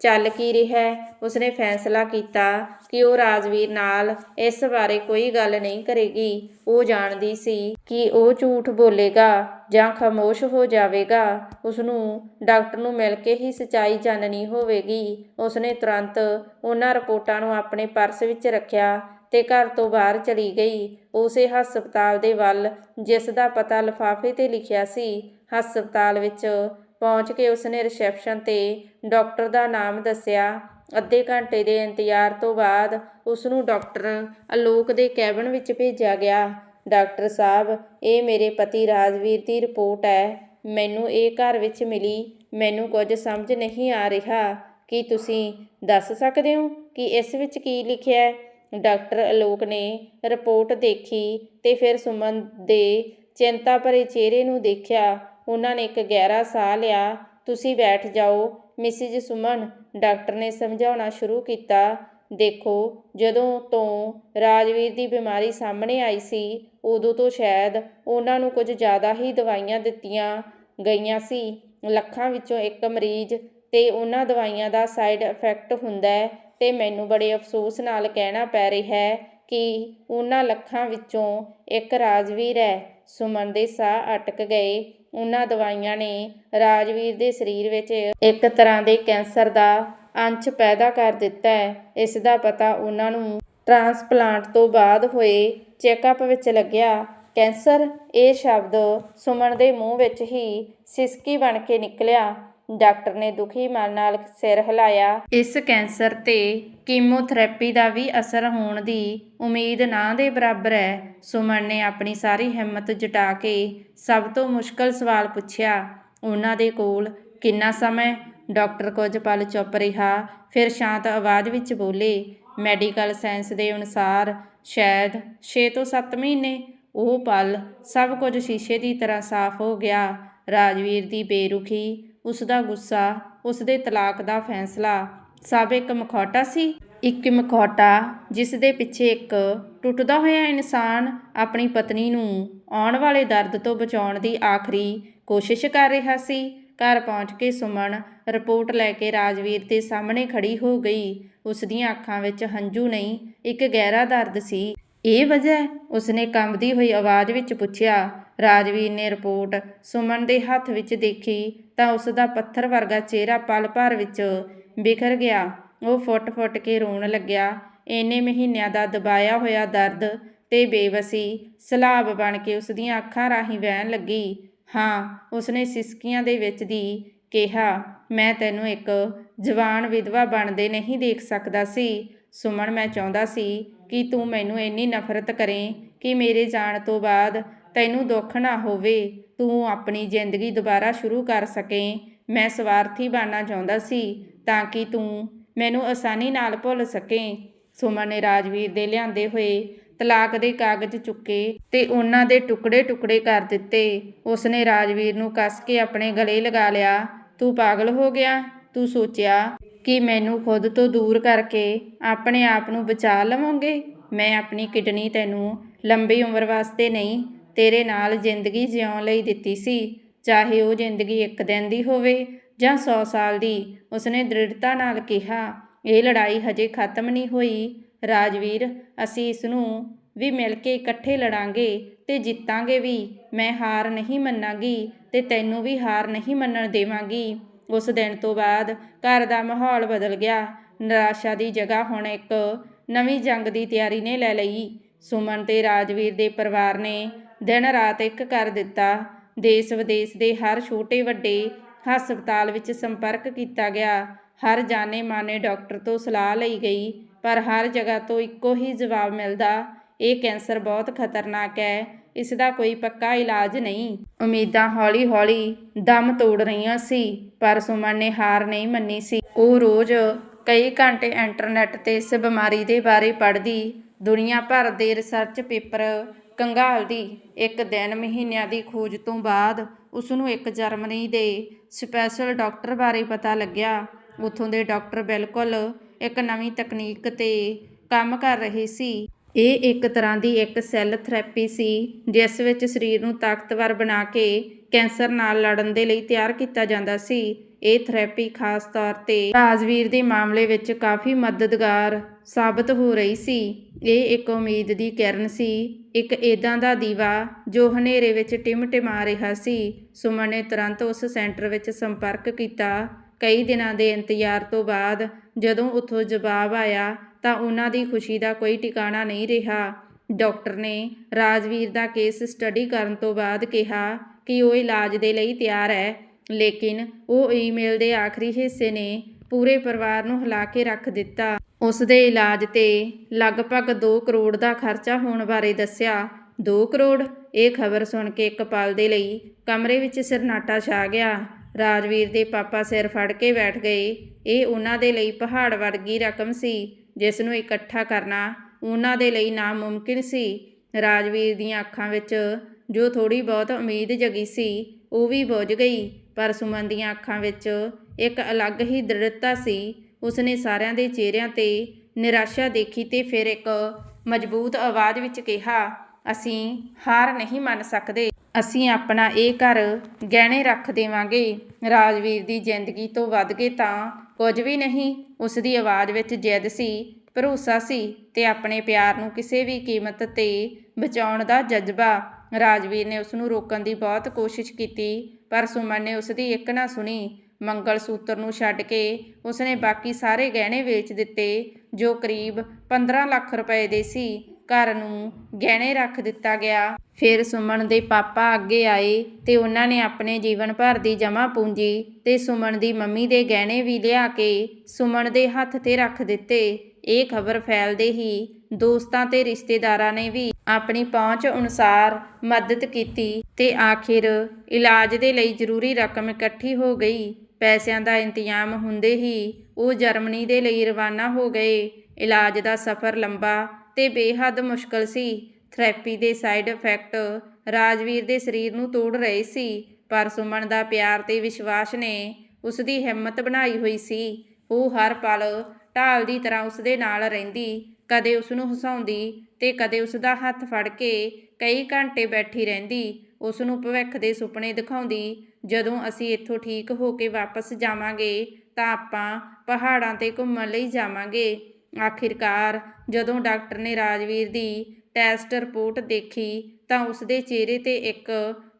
ਚੱਲ ਕੀ ਰਿਹਾ। ਹੈ ਉਸਨੇ ਫੈਸਲਾ ਕੀਤਾ ਕਿ ਉਹ ਰਾਜਵੀਰ ਨਾਲ ਇਸ ਬਾਰੇ ਕੋਈ ਗੱਲ ਨਹੀਂ ਕਰੇਗੀ। ਉਹ ਜਾਣਦੀ ਸੀ ਕਿ ਉਹ ਝੂਠ ਬੋਲੇਗਾ ਜਾਂ ਖਾਮੋਸ਼ ਹੋ ਜਾਵੇਗਾ। ਉਸ ਨੂੰ ਡਾਕਟਰ ਨੂੰ ਮਿਲ ਕੇ ਹੀ ਸਚਾਈ ਜਾਣਨੀ ਹੋਵੇਗੀ। ਉਸਨੇ ਤੁਰੰਤ ਉਹਨਾਂ ਰਿਪੋਰਟਾਂ ਨੂੰ ਆਪਣੇ ਪਰਸ ਵਿੱਚ ਰੱਖਿਆ ਤੇ ਘਰ ਤੋਂ ਬਾਹਰ ਚਲੀ ਗਈ। ਉਸੇ ਹਸਪਤਾਲ ਦੇ ਵੱਲ ਜਿਸ ਦਾ ਪਤਾ ਲਿਫਾਫੇ ਤੇ ਲਿਖਿਆ ਸੀ, ਹਸਪਤਾਲ ਵਿੱਚ ਪਹੁੰਚ ਕੇ ਉਸਨੇ ਰਿਸੈਪਸ਼ਨ ਤੇ ਡਾਕਟਰ ਦਾ ਨਾਮ ਦੱਸਿਆ। ਅੱਧੇ ਘੰਟੇ ਦੇ ਇੰਤਜ਼ਾਰ ਤੋਂ ਬਾਅਦ ਉਸ ਨੂੰ ਡਾਕਟਰ ਆਲੋਕ ਦੇ ਕੈਬਨ ਵਿੱਚ ਭੇਜਿਆ ਗਿਆ। ਡਾਕਟਰ ਸਾਹਿਬ, ਇਹ ਮੇਰੇ ਪਤੀ ਰਾਜਵੀਰ ਦੀ ਰਿਪੋਰਟ ਹੈ। ਮੈਨੂੰ ਇਹ ਘਰ ਵਿੱਚ ਮਿਲੀ। ਮੈਨੂੰ ਕੁਝ ਸਮਝ ਨਹੀਂ ਆ ਰਿਹਾ। ਕੀ ਤੁਸੀਂ ਦੱਸ ਸਕਦੇ ਹੋ ਕਿ ਇਸ ਵਿੱਚ ਕੀ ਲਿਖਿਆ ਹੈ? ਡਾਕਟਰ ਅਲੋਕ ਨੇ ਰਿਪੋਰਟ ਦੇਖੀ ਤੇ ਫਿਰ ਸੁਮਨ ਦੇ ਚਿੰਤਾ ਭਰੇ ਚਿਹਰੇ ਨੂੰ ਦੇਖਿਆ। ਉਹਨਾਂ ਨੇ ਇੱਕ ਗਹਿਰਾ ਸਾਹ ਲਿਆ। ਤੁਸੀਂ ਬੈਠ ਜਾਓ। ਮਿਸਿਜ ਸੁਮਨ ਡਾਕਟਰ ਨੇ ਸਮਝਾਉਣਾ ਸ਼ੁਰੂ ਕੀਤਾ। ਦੇਖੋ, ਜਦੋਂ ਤੋਂ ਰਾਜਵੀਰ ਦੀ ਬਿਮਾਰੀ ਸਾਹਮਣੇ ਆਈ ਸੀ, ਉਦੋਂ ਤੋਂ ਸ਼ਾਇਦ ਉਹਨਾਂ ਨੂੰ ਕੁਝ ਜ਼ਿਆਦਾ ਹੀ ਦਵਾਈਆਂ ਦਿੱਤੀਆਂ ਗਈਆਂ ਸੀ। ਲੱਖਾਂ ਵਿੱਚੋਂ ਇੱਕ ਮਰੀਜ਼ ਤੇ ਉਹਨਾਂ ਦਵਾਈਆਂ ਦਾ ਸਾਈਡ ਇਫੈਕਟ ਹੁੰਦਾ ਹੈ। ਤੇ ਮੈਨੂੰ ਬੜੇ ਅਫਸੋਸ ਨਾਲ ਕਹਿਣਾ ਪੈ ਰਿਹਾ ਹੈ ਕਿ ਉਹਨਾਂ ਲੱਖਾਂ ਵਿੱਚੋਂ ਇੱਕ ਰਾਜਵੀਰ ਹੈ। ਸੁਮਨ ਦੇ ਸਾਹ ਅਟਕ ਗਏ। ਉਹਨਾਂ ਦਵਾਈਆਂ ਨੇ ਰਾਜਵੀਰ ਦੇ ਸਰੀਰ ਵਿੱਚ ਇੱਕ ਤਰ੍ਹਾਂ ਦੇ ਕੈਂਸਰ ਦਾ ਅੰਸ਼ ਪੈਦਾ ਕਰ ਦਿੱਤਾ ਹੈ। ਇਸ ਦਾ ਪਤਾ ਉਹਨਾਂ ਨੂੰ ਟ੍ਰਾਂਸਪਲਾਂਟ ਤੋਂ ਬਾਅਦ ਹੋਏ ਚੈੱਕਅਪ ਵਿੱਚ ਲੱਗਿਆ। ਕੈਂਸਰ, ਇਹ ਸ਼ਬਦ ਸੁਮਨ ਦੇ ਮੂੰਹ ਵਿੱਚ ਹੀ ਸਿਸਕੀ ਬਣ ਕੇ ਨਿਕਲਿਆ। ਡਾਕਟਰ ਨੇ ਦੁਖੀ ਮਨ ਨਾਲ ਸਿਰ ਹਿਲਾਇਆ। ਇਸ ਕੈਂਸਰ ਤੇ ਕੀਮੋਥੈਰੇਪੀ ਦਾ ਵੀ ਅਸਰ ਹੋਣ ਦੀ ਉਮੀਦ ਨਾ ਦੇ ਬਰਾਬਰ ਹੈ, ਸੁਮਨ ਨੇ ਆਪਣੀ ਸਾਰੀ ਹਿੰਮਤ ਜੁਟਾ ਕੇ ਸਭ ਤੋਂ ਮੁਸ਼ਕਲ ਸਵਾਲ ਪੁੱਛਿਆ। ਉਹਨਾਂ ਦੇ ਕੋਲ ਕਿੰਨਾ ਸਮਾਂ ਡਾਕਟਰ ਕੁਝ ਪਲ ਚੁੱਪ ਰਿਹਾ, ਫਿਰ ਸ਼ਾਂਤ ਆਵਾਜ਼ ਵਿੱਚ ਬੋਲੇ, ਮੈਡੀਕਲ ਸਾਇੰਸ ਦੇ ਅਨੁਸਾਰ ਸ਼ਾਇਦ 6 ਤੋਂ 7 ਮਹੀਨੇ। ਉਹ ਪਲ ਸਭ ਕੁਝ ਸ਼ੀਸ਼ੇ ਦੀ ਤਰ੍ਹਾਂ ਸਾਫ਼ ਹੋ ਗਿਆ। ਰਾਜਵੀਰ ਦੀ ਬੇਰੁਖੀ ਉਸ ਦਾ ਗੁੱਸਾ, ਉਸ ਦੇ ਤਲਾਕ ਦਾ ਫੈਸਲਾ ਸਭ ਇੱਕ ਮਖੌਟਾ ਸੀ। ਇੱਕ ਮਖੌਟਾ ਜਿਸ ਦੇ ਪਿੱਛੇ ਇੱਕ ਟੁੱਟਦਾ ਹੋਇਆ ਇਨਸਾਨ ਆਪਣੀ ਪਤਨੀ ਨੂੰ ਆਉਣ ਵਾਲੇ ਦਰਦ ਤੋਂ ਬਚਾਉਣ ਦੀ ਆਖਰੀ ਕੋਸ਼ਿਸ਼ ਕਰ ਰਿਹਾ ਸੀ। ਘਰ ਪਹੁੰਚ ਕੇ ਸੁਮਨ ਰਿਪੋਰਟ ਲੈ ਕੇ ਰਾਜਵੀਰ ਦੇ ਸਾਹਮਣੇ ਖੜੀ ਹੋ ਗਈ। ਉਸ ਦੀਆਂ ਅੱਖਾਂ ਵਿੱਚ ਹੰਝੂ ਨਹੀਂ, ਇੱਕ ਗਹਿਰਾ ਦਰਦ ਸੀ। ਇਹ ਵਜ੍ਹਾ ਉਸਨੇ ਕੰਬਦੀ ਹੋਈ ਆਵਾਜ਼ ਵਿੱਚ ਪੁੱਛਿਆ। ਰਾਜਵੀਰ ਨੇ ਰਿਪੋਰਟ ਸੁਮਨ ਦੇ ਹੱਥ ਵਿੱਚ ਦੇਖੀ ਤਾਂ ਉਸ ਦਾ ਪੱਥਰ ਵਰਗਾ ਚਿਹਰਾ ਪਲ ਭਰ ਵਿੱਚ ਬਿਖਰ ਗਿਆ। ਉਹ ਫੁੱਟ-ਫੁੱਟ ਕੇ ਰੋਣ ਲੱਗਿਆ। ਇੰਨੇ ਮਹੀਨਿਆਂ ਦਾ ਦਬਾਇਆ ਹੋਇਆ ਦਰਦ ਤੇ ਬੇਵਸੀ ਸਲਾਬ ਬਣ ਕੇ ਉਸ ਦੀਆਂ ਅੱਖਾਂ ਰਾਹੀਂ ਵਹਿਣ ਲੱਗੀ। ਹਾਂ, ਉਸਨੇ ਸਿਸਕੀਆਂ ਦੇ ਵਿੱਚ ਦੀ ਕਿਹਾ, ਮੈਂ ਤੈਨੂੰ ਇੱਕ ਜਵਾਨ ਵਿਧਵਾ ਬਣਦੇ ਨਹੀਂ ਦੇਖ ਸਕਦਾ ਸੀ। ਸੁਮਨ, ਮੈਂ ਚਾਹੁੰਦਾ ਸੀ ਕਿ ਤੂੰ ਮੈਨੂੰ ਇੰਨੀ ਨਫ਼ਰਤ ਕਰੇ ਕਿ ਮੇਰੇ ਜਾਣ ਤੋਂ ਬਾਅਦ ਤੈਨੂੰ ਦੁੱਖ ਨਾ ਹੋਵੇ, ਤੂੰ ਆਪਣੀ ਜ਼ਿੰਦਗੀ ਦੁਬਾਰਾ ਸ਼ੁਰੂ ਕਰ ਸਕੇ। ਮੈਂ ਸਵਾਰਥੀ ਬਣਨਾ ਚਾਹੁੰਦਾ ਸੀ ਤਾਂ ਕਿ ਤੂੰ ਮੈਨੂੰ ਆਸਾਨੀ ਨਾਲ ਭੁੱਲ ਸਕੇ। ਸੁਮਨ ਨੇ ਰਾਜਵੀਰ ਦੇ ਲਿਆਂਦੇ ਹੋਏ ਤਲਾਕ ਦੇ ਕਾਗਜ਼ ਚੁੱਕੇ ਤੇ ਉਹਨਾਂ ਦੇ ਟੁਕੜੇ-ਟੁਕੜੇ ਕਰ ਦਿੱਤੇ। ਉਸਨੇ ਰਾਜਵੀਰ ਨੂੰ ਕੱਸ ਕੇ ਆਪਣੇ ਗਲੇ ਲਗਾ ਲਿਆ। ਤੂੰ ਪਾਗਲ ਹੋ ਗਿਆ? ਤੂੰ ਸੋਚਿਆ ਕਿ ਮੈਨੂੰ ਖੁਦ ਤੋਂ ਦੂਰ ਕਰਕੇ ਆਪਣੇ ਆਪ ਨੂੰ ਬਚਾ ਲਵਾਂਗੇ? ਮੈਂ ਆਪਣੀ ਕਿਡਨੀ ਤੈਨੂੰ ਲੰਬੀ ਉਮਰ ਵਾਸਤੇ ਨਹੀਂ ਤੇਰੇ ਨਾਲ ਜ਼ਿੰਦਗੀ ਜਿਉਣ ਲਈ ਦਿੱਤੀ ਸੀ। ਚਾਹੇ ਉਹ ਜ਼ਿੰਦਗੀ ਇੱਕ ਦਿਨ ਦੀ ਹੋਵੇ ਜਾਂ 100 ਸਾਲ ਦੀ, ਉਸਨੇ ਦ੍ਰਿੜਤਾ ਨਾਲ ਕਿਹਾ, ਇਹ ਲੜਾਈ ਹਜੇ ਖਤਮ ਨਹੀਂ ਹੋਈ। ਰਾਜਵੀਰ, ਅਸੀਂ ਇਸ ਨੂੰ ਵੀ ਮਿਲ ਕੇ ਇਕੱਠੇ ਲੜਾਂਗੇ ਤੇ ਜਿੱਤਾਂਗੇ ਵੀ। ਮੈਂ ਹਾਰ ਨਹੀਂ ਮੰਨਾਂਗੀ ਤੇ ਤੈਨੂੰ ਵੀ ਹਾਰ ਨਹੀਂ ਮੰਨਣ ਦੇਵਾਂਗੀ। ਉਸ ਦਿਨ ਤੋਂ ਬਾਅਦ ਘਰ ਦਾ ਮਾਹੌਲ ਬਦਲ ਗਿਆ। ਨਿਰਾਸ਼ਾ ਦੀ ਜਗ੍ਹਾ ਹੁਣ ਇੱਕ ਨਵੀਂ ਜੰਗ ਦੀ ਤਿਆਰੀ ਨੇ ਲੈ ਲਈ। ਸੁਮਨ ਤੇ ਰਾਜਵੀਰ ਦੇ ਪਰਿਵਾਰ ਨੇ ਦਿਨ ਰਾਤ ਇੱਕ ਕਰ ਦਿੱਤਾ। ਦੇਸ਼ ਵਿਦੇਸ਼ ਦੇ ਹਰ ਛੋਟੇ ਵੱਡੇ ਹਸਪਤਾਲ ਵਿੱਚ ਸੰਪਰਕ ਕੀਤਾ ਗਿਆ। ਹਰ ਜਾਣੇ ਮਾਨੇ ਡਾਕਟਰ ਤੋਂ ਸਲਾਹ ਲਈ ਗਈ, ਪਰ ਹਰ ਜਗ੍ਹਾ ਤੋਂ ਇੱਕੋ ਹੀ ਜਵਾਬ ਮਿਲਦਾ, ਇਹ ਕੈਂਸਰ ਬਹੁਤ ਖਤਰਨਾਕ ਹੈ, ਇਸ ਦਾ ਕੋਈ ਪੱਕਾ ਇਲਾਜ ਨਹੀਂ। ਉਮੀਦਾਂ ਹੌਲੀ-ਹੌਲੀ ਦਮ ਤੋੜ ਰਹੀਆਂ ਸੀ, ਪਰ ਸੁਮਨ ਨੇ ਹਾਰ ਨਹੀਂ ਮੰਨੀ ਸੀ। ਉਹ ਰੋਜ਼ ਕਈ ਘੰਟੇ ਇੰਟਰਨੈਟ ਤੇ ਇਸ ਬਿਮਾਰੀ ਦੇ ਬਾਰੇ ਪੜ੍ਹਦੀ। ਦੁਨੀਆ ਭਰ ਦੇ ਰਿਸਰਚ ਪੇਪਰ ਕੰਗਾਲਦੀ ਇੱਕ ਦਿਨ ਮਹੀਨਿਆਂ ਦੀ ਖੋਜ ਤੋਂ ਬਾਅਦ ਉਸ ਨੂੰ ਇੱਕ ਜਰਮਨੀ ਦੇ ਸਪੈਸ਼ਲ ਡਾਕਟਰ ਬਾਰੇ ਪਤਾ ਲੱਗਿਆ। ਉੱਥੋਂ ਦੇ ਡਾਕਟਰ ਬਿਲਕੁਲ ਇੱਕ ਨਵੀਂ ਤਕਨੀਕ ਤੇ ਕੰਮ ਕਰ ਰਹੇ ਸੀ। ਇਹ ਇੱਕ ਤਰ੍ਹਾਂ ਦੀ ਇੱਕ ਸੈੱਲ ਥੈਰੇਪੀ ਸੀ, ਜਿਸ ਵਿੱਚ ਸਰੀਰ ਨੂੰ ਤਾਕਤਵਰ ਬਣਾ ਕੇ ਕੈਂਸਰ ਨਾਲ ਲੜਨ ਦੇ ਲਈ ਤਿਆਰ ਕੀਤਾ ਜਾਂਦਾ ਸੀ। ਇਹ ਥੈਰੇਪੀ ਖਾਸ ਤੌਰ ਤੇ ਰਾਜਵੀਰ ਦੇ ਮਾਮਲੇ ਵਿੱਚ ਕਾਫੀ ਮਦਦਗਾਰ ਸਾਬਤ ਹੋ ਰਹੀ ਸੀ। ਇਹ ਇੱਕ ਉਮੀਦ ਦੀ ਕਿਰਨ ਸੀ। ਇੱਕ ਏਦਾਂ ਦਾ ਦੀਵਾ ਜੋ ਹਨੇਰੇ ਵਿੱਚ ਟਿਮਟਿਮਾ ਰਿਹਾ ਸੀ। ਸੁਮਨ ਨੇ ਤੁਰੰਤ ਉਸ ਸੈਂਟਰ ਵਿੱਚ ਸੰਪਰਕ ਕੀਤਾ। ਕਈ ਦਿਨਾਂ ਦੇ ਇੰਤਜ਼ਾਰ ਤੋਂ ਬਾਅਦ ਜਦੋਂ ਉੱਥੋਂ ਜਵਾਬ ਆਇਆ ਤਾਂ ਉਹਨਾਂ ਦੀ ਖੁਸ਼ੀ ਦਾ ਕੋਈ ਟਿਕਾਣਾ ਨਹੀਂ ਰਿਹਾ। ਡਾਕਟਰ ਨੇ ਰਾਜਵੀਰ ਦਾ ਕੇਸ ਸਟੱਡੀ ਕਰਨ ਤੋਂ ਬਾਅਦ ਕਿਹਾ ਕਿ ਉਹ ਇਲਾਜ ਦੇ ਲਈ ਤਿਆਰ ਹੈ, ਲੇਕਿਨ ਉਹ ਈਮੇਲ ਦੇ ਆਖਰੀ ਹਿੱਸੇ ਨੇ ਪੂਰੇ ਪਰਿਵਾਰ ਨੂੰ ਹਿਲਾ ਕੇ ਰੱਖ ਦਿੱਤਾ। ਉਸ ਦੇ ਇਲਾਜ ਤੇ ਲਗਭਗ 2 ਕਰੋੜ ਦਾ ਖਰਚਾ ਹੋਣ ਬਾਰੇ ਦੱਸਿਆ। 2 ਕਰੋੜ? ਇਹ ਖਬਰ ਸੁਣ ਕੇ ਇੱਕ ਪਲ ਦੇ ਲਈ ਕਮਰੇ ਵਿੱਚ ਸਿਰਨਾਟਾ ਛਾ ਗਿਆ। ਰਾਜਵੀਰ ਦੇ ਪਾਪਾ ਸਿਰ ਫੜ ਕੇ ਬੈਠ ਗਏ। ਇਹ ਉਹਨਾਂ ਦੇ ਲਈ ਪਹਾੜ ਵਰਗੀ ਰਕਮ ਸੀ, ਜਿਸ ਨੂੰ ਇਕੱਠਾ ਕਰਨਾ ਉਹਨਾਂ ਦੇ ਲਈ ਨਾਮੁਮਕਿਨ ਸੀ। ਰਾਜਵੀਰ ਦੀਆਂ ਅੱਖਾਂ ਵਿੱਚ ਜੋ ਥੋੜੀ ਬਹੁਤ ਉਮੀਦ ਜਗੀ ਸੀ, ਉਹ ਵੀ ਬੁਝ ਗਈ, ਪਰ ਸੁਮਨ ਦੀਆਂ ਅੱਖਾਂ ਵਿੱਚ ਇੱਕ ਅਲੱਗ ਹੀ ਦ੍ਰਿੜਤਾ ਸੀ। ਉਸਨੇ ਸਾਰਿਆਂ ਦੇ ਚਿਹਰਿਆਂ ਤੇ ਨਿਰਾਸ਼ਾ ਦੇਖੀ ਤੇ ਫਿਰ ਇੱਕ ਮਜ਼ਬੂਤ ਆਵਾਜ਼ ਵਿੱਚ ਕਿਹਾ, ਅਸੀਂ ਹਾਰ ਨਹੀਂ ਮੰਨ ਸਕਦੇ। ਅਸੀਂ ਆਪਣਾ ਇਹ ਘਰ ਗਹਿਣੇ ਰੱਖ ਦੇਵਾਂਗੇ। ਰਾਜਵੀਰ ਦੀ ਜ਼ਿੰਦਗੀ ਤੋਂ ਵੱਧ ਕੇ ਤਾਂ ਕੁਝ ਵੀ ਨਹੀਂ। ਉਸ ਦੀ ਆਵਾਜ਼ ਵਿੱਚ ਜਿੱਦ ਸੀ, ਭਰੋਸਾ ਸੀ ਤੇ ਆਪਣੇ ਪਿਆਰ ਨੂੰ ਕਿਸੇ ਵੀ ਕੀਮਤ ਤੇ ਬਚਾਉਣ ਦਾ ਜਜ਼ਬਾ। ਰਾਜਵੀਰ ਨੇ ਉਸ ਨੂੰ ਰੋਕਣ ਦੀ ਬਹੁਤ ਕੋਸ਼ਿਸ਼ ਕੀਤੀ, ਪਰ ਸੁਮਨ ਨੇ ਉਸ ਦੀ ਇੱਕ ਨਾ ਸੁਣੀ। ਮੰਗਲ ਸੂਤਰ ਨੂੰ ਛੱਡ ਕੇ ਉਸਨੇ ਬਾਕੀ ਸਾਰੇ ਗਹਿਣੇ ਵੇਚ ਦਿੱਤੇ, ਜੋ ਕਰੀਬ 15 ਲੱਖ ਰੁਪਏ ਦੇ ਸੀ। ਘਰ ਨੂੰ ਗਹਿਣੇ ਰੱਖ ਦਿੱਤਾ ਗਿਆ। ਫਿਰ ਸੁਮਨ ਦੇ ਪਾਪਾ ਅੱਗੇ ਆਏ ਤੇ ਉਹਨਾਂ ਨੇ ਆਪਣੇ ਜੀਵਨ ਭਰ ਦੀ ਜਮ੍ਹਾਂ ਪੂੰਜੀ ਤੇ ਸੁਮਨ ਦੀ ਮੰਮੀ ਦੇ ਗਹਿਣੇ ਵੀ ਲਿਆ ਕੇ ਸੁਮਨ ਦੇ ਹੱਥ ਤੇ ਰੱਖ ਦਿੱਤੇ। ਇਹ ਖਬਰ ਫੈਲਦੇ ਹੀ ਦੋਸਤਾਂ ਤੇ ਰਿਸ਼ਤੇਦਾਰਾਂ ਨੇ ਵੀ ਆਪਣੀ ਪਹੁੰਚ ਅਨੁਸਾਰ ਮਦਦ ਕੀਤੀ ਤੇ ਆਖਿਰ ਇਲਾਜ ਦੇ ਲਈ ਜ਼ਰੂਰੀ ਰਕਮ ਇਕੱਠੀ ਹੋ ਗਈ। ਪੈਸਿਆਂ ਦਾ ਇੰਤਜ਼ਾਮ ਹੁੰਦੇ ਹੀ ਉਹ ਜਰਮਨੀ ਦੇ ਲਈ ਰਵਾਨਾ ਹੋ ਗਏ। ਇਲਾਜ ਦਾ ਸਫ਼ਰ ਲੰਬਾ ਤੇ ਬੇਹੱਦ ਮੁਸ਼ਕਲ ਸੀ। ਥੈਰੇਪੀ ਦੇ ਸਾਈਡ ਇਫੈਕਟ ਰਾਜਵੀਰ ਦੇ ਸਰੀਰ ਨੂੰ ਤੋੜ ਰਹੇ ਸੀ, ਪਰ ਸੁਮਨ ਦਾ ਪਿਆਰ ਤੇ ਵਿਸ਼ਵਾਸ ਨੇ ਉਸ ਦੀ ਹਿੰਮਤ ਬਣਾਈ ਹੋਈ ਸੀ। ਉਹ ਹਰ ਪਲ ਢਾਲ ਦੀ ਤਰ੍ਹਾਂ ਉਸ ਦੇ ਨਾਲ ਰਹਿੰਦੀ, ਕਦੇ ਉਸ ਨੂੰ ਹਸਾਉਂਦੀ ਤੇ ਕਦੇ ਉਸ ਦਾ ਹੱਥ ਫੜ ਕੇ ਕਈ ਘੰਟੇ ਬੈਠੀ ਰਹਿੰਦੀ। ਉਸ ਨੂੰ ਭਵਿੱਖ ਦੇ ਸੁਪਨੇ ਦਿਖਾਉਂਦੀ ਜਦੋਂ ਅਸੀਂ ਇੱਥੋਂ ਠੀਕ ਹੋ ਕੇ ਵਾਪਸ ਜਾਵਾਂਗੇ ਤਾਂ ਆਪਾਂ ਪਹਾੜਾਂ ਤੇ ਘੁੰਮਣ ਲਈ ਜਾਵਾਂਗੇ। ਆਖਿਰਕਾਰ ਜਦੋਂ ਡਾਕਟਰ ਨੇ ਰਾਜਵੀਰ ਦੀ ਟੈਸਟ ਰਿਪੋਰਟ ਦੇਖੀ ਤਾਂ ਉਸ ਦੇ ਚਿਹਰੇ ਤੇ ਇੱਕ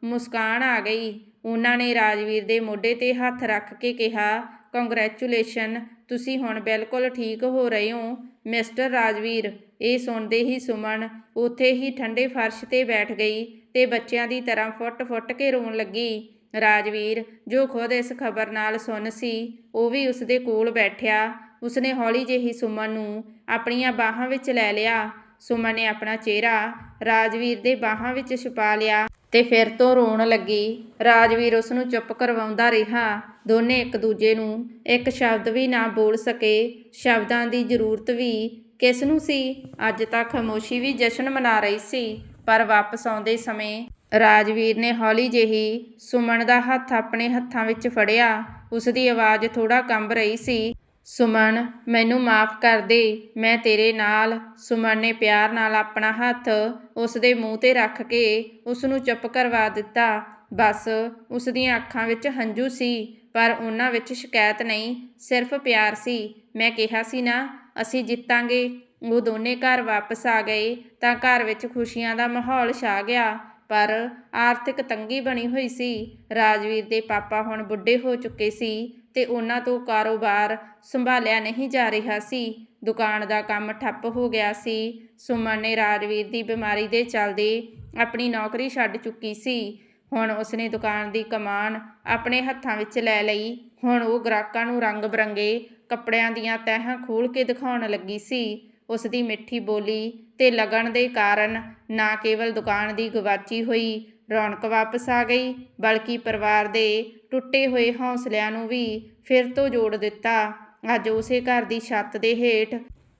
ਮੁਸਕਾਨ ਆ ਗਈ। ਉਹਨਾਂ ਨੇ ਰਾਜਵੀਰ ਦੇ ਮੋਢੇ ਤੇ ਹੱਥ ਰੱਖ ਕੇ ਕਿਹਾ ਕੰਗ੍ਰੈਚੁਲੇਸ਼ਨ ਤੁਸੀਂ ਹੁਣ ਬਿਲਕੁਲ ਠੀਕ ਹੋ ਰਹੇ ਹੋ। ਮਿਸਟਰ ਰਾਜਵੀਰ, ਇਹ ਸੁਣਦੇ ਹੀ ਸੁਮਨ ਉੱਥੇ ਹੀ ਠੰਡੇ ਫਰਸ਼ ਤੇ ਬੈਠ ਗਈ ਤੇ ਬੱਚਿਆਂ ਦੀ ਤਰ੍ਹਾਂ ਫੁੱਟ-ਫੁੱਟ ਕੇ ਰੋਣ ਲੱਗੀ। ਰਾਜਵੀਰ, ਜੋ ਖੁਦ ਇਸ ਖਬਰ ਨਾਲ ਸੁਣ ਸੀ, ਉਹ ਵੀ ਉਸ ਦੇ ਕੋਲ ਬੈਠਿਆ। ਉਸਨੇ ਹੌਲੀ ਜਿਹੀ ਸੁਮਨ ਨੂੰ ਆਪਣੀਆਂ ਬਾਹਾਂ ਵਿੱਚ ਲੈ ਲਿਆ। ਸੁਮਨ ਨੇ ਆਪਣਾ ਚਿਹਰਾ ਰਾਜਵੀਰ ਦੇ ਬਾਹਾਂ ਵਿੱਚ ਛੁਪਾ ਲਿਆ ਤੇ ਫਿਰ ਤੋਂ ਰੋਣ ਲੱਗੀ। ਰਾਜਵੀਰ ਉਸ ਨੂੰ ਚੁੱਪ ਕਰਵਾਉਂਦਾ ਰਿਹਾ। ਦੋਨੇ ਇੱਕ ਦੂਜੇ ਨੂੰ ਇੱਕ ਸ਼ਬਦ ਵੀ ਨਾ ਬੋਲ ਸਕੇ। ਸ਼ਬਦਾਂ ਦੀ ਜ਼ਰੂਰਤ ਵੀ ਕਿਸ ਨੂੰ ਸੀ? ਅੱਜ ਤੱਕ ਖਾਮੋਸ਼ੀ ਵੀ ਜਸ਼ਨ ਮਨਾ ਰਹੀ ਸੀ, ਪਰ ਵਾਪਸ ਆਉਂਦੇ ਸਮੇਂ ਰਾਜਵੀਰ ਨੇ ਹੌਲੀ ਜਿਹੀ ਸੁਮਨ ਦਾ ਹੱਥ ਆਪਣੇ ਹੱਥਾਂ ਵਿੱਚ ਫੜਿਆ। ਉਸ ਦੀ ਆਵਾਜ਼ ਥੋੜਾ ਕੰਬ ਰਹੀ ਸੀ। ਸੁਮਨ, ਮੈਨੂੰ ਮਾਫ ਕਰ ਦੇ, ਮੈਂ ਤੇਰੇ ਨਾਲ। ਸੁਮਨ ਨੇ ਪਿਆਰ ਨਾਲ ਆਪਣਾ ਹੱਥ ਉਸ ਦੇ ਮੂੰਹ ਤੇ ਰੱਖ ਕੇ ਉਸ ਨੂੰ ਚੁੱਪ ਕਰਵਾ ਦਿੱਤਾ। ਬਸ ਉਸ ਦੀਆਂ ਅੱਖਾਂ ਵਿੱਚ ਹੰਝੂ ਸੀ, ਪਰ ਉਹਨਾਂ ਵਿੱਚ ਸ਼ਿਕਾਇਤ ਨਹੀਂ, ਸਿਰਫ ਪਿਆਰ ਸੀ। ਮੈਂ ਕਿਹਾ ਸੀ ਨਾ, ਅਸੀਂ ਜਿੱਤਾਂਗੇ। ਉਹ ਦੋਨੇ ਘਰ ਵਾਪਸ ਆ ਗਏ ਤਾਂ ਘਰ ਵਿੱਚ ਖੁਸ਼ੀਆਂ ਦਾ ਮਾਹੌਲ ਛਾ ਗਿਆ। ਪਰ ਆਰਥਿਕ ਤੰਗੀ ਬਣੀ ਹੋਈ ਸੀ। ਰਾਜਵੀਰ ਦੇ ਪਾਪਾ ਹੁਣ ਬੁੱਢੇ ਹੋ ਚੁੱਕੇ ਸੀ ਤੇ ਉਹਨਾਂ ਤੋਂ ਕਾਰੋਬਾਰ ਸੰਭਾਲਿਆ ਨਹੀਂ ਜਾ ਰਿਹਾ ਸੀ। ਦੁਕਾਨ ਦਾ ਕੰਮ ਠੱਪ ਹੋ ਗਿਆ ਸੀ। ਸੁਮਨ ਨੇ ਰਾਜਵੀਰ ਦੀ ਬਿਮਾਰੀ ਦੇ ਚੱਲਦੇ ਆਪਣੀ ਨੌਕਰੀ ਛੱਡ ਚੁੱਕੀ ਸੀ। ਹੁਣ ਉਸਨੇ ਦੁਕਾਨ ਦੀ ਕਮਾਨ ਆਪਣੇ ਹੱਥਾਂ ਵਿੱਚ ਲੈ ਲਈ। ਹੁਣ ਉਹ ਗ੍ਰਾਹਕਾਂ ਨੂੰ ਰੰਗ ਬਰੰਗੇ ਕੱਪੜਿਆਂ ਦੀਆਂ ਤਹਿਾਂ ਖੋਲ ਕੇ ਦਿਖਾਉਣ ਲੱਗੀ ਸੀ। ਉਸ ਦੀ ਮਿੱਠੀ ਬੋਲੀ ਤੇ ਲਗਨ ਦੇ ਕਾਰਨ ਨਾ ਕੇਵਲ ਦੁਕਾਨ ਦੀ ਗਵਾਚੀ ਹੋਈ, ਰੌਣਕ ਵਾਪਸ ਆ ਗਈ, ਬਲਕਿ ਪਰਿਵਾਰ ਦੇ ਟੁੱਟੇ ਹੋਏ ਹੌਸਲਿਆਂ ਨੂੰ ਵੀ ਫਿਰ ਤੋਂ ਜੋੜ ਦਿੱਤਾ। ਅੱਜ ਉਸੇ ਘਰ ਦੀ ਛੱਤ ਦੇ ਹੇਠ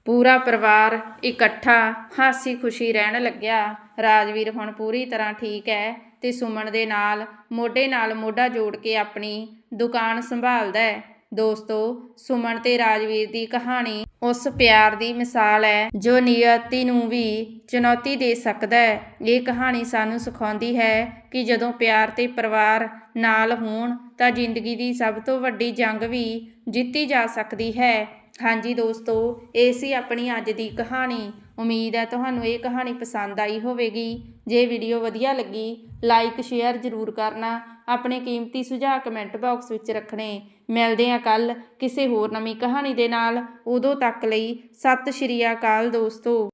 ਪੂਰਾ ਪਰਿਵਾਰ ਇਕੱਠਾ ਹਾਸੀ ਖੁਸ਼ੀ ਰਹਿਣ ਲੱਗਿਆ। ਰਾਜਵੀਰ ਹੁਣ ਪੂਰੀ ਤਰ੍ਹਾਂ ਠੀਕ ਹੈ ਤੇ ਸੁਮਨ ਦੇ ਨਾਲ, ਮੋਢੇ ਨਾਲ ਮੋਢਾ ਜੋੜ ਕੇ ਆਪਣੀ ਦੁਕਾਨ ਸੰਭਾਲਦਾ ਹੈ। ਦੋਸਤੋ, ਸੁਮਨ ਤੇ ਰਾਜਵੀਰ ਦੀ ਕਹਾਣੀ ਉਸ ਪਿਆਰ ਦੀ ਮਿਸਾਲ ਹੈ, ਜੋ ਨਿਯਤੀ ਨੂੰ ਵੀ ਚੁਣੌਤੀ ਦੇ ਸਕਦਾ ਹੈ। ਇਹ ਕਹਾਣੀ ਸਾਨੂੰ ਸਿਖਾਉਂਦੀ ਹੈ ਕਿ ਜਦੋਂ ਪਿਆਰ ਤੇ ਪਰਿਵਾਰ ਨਾਲ ਹੋਣ, ਤਾਂ ਜ਼ਿੰਦਗੀ ਦੀ ਸਭ ਤੋਂ ਵੱਡੀ ਜੰਗ ਵੀ ਜਿੱਤੀ ਜਾ ਸਕਦੀ ਹੈ। ਹਾਂਜੀ ਦੋਸਤੋ, ਇਹ ਸੀ ਆਪਣੀ ਅੱਜ ਦੀ ਕਹਾਣੀ। ਉਮੀਦ ਹੈ ਤੁਹਾਨੂੰ ਇਹ ਕਹਾਣੀ ਪਸੰਦ ਆਈ ਹੋਵੇਗੀ। ਜੇ ਵੀਡੀਓ ਵਧੀਆ ਲੱਗੀ, ਲਾਈਕ, ਸ਼ੇਅਰ ਜ਼ਰੂਰ ਕਰਨਾ। ਆਪਣੇ ਕੀਮਤੀ ਸੁਝਾਅ ਕਮੈਂਟ ਬਾਕਸ ਵਿੱਚ ਰੱਖਣੇ। ਮਿਲਦੇ ਹਾਂ ਕੱਲ੍ਹ ਕਿਸੇ ਹੋਰ ਨਵੀਂ ਕਹਾਣੀ ਦੇ ਨਾਲ। ਉਦੋਂ ਤੱਕ ਲਈ ਸਤਿ ਸ਼੍ਰੀ ਅਕਾਲ ਦੋਸਤੋ।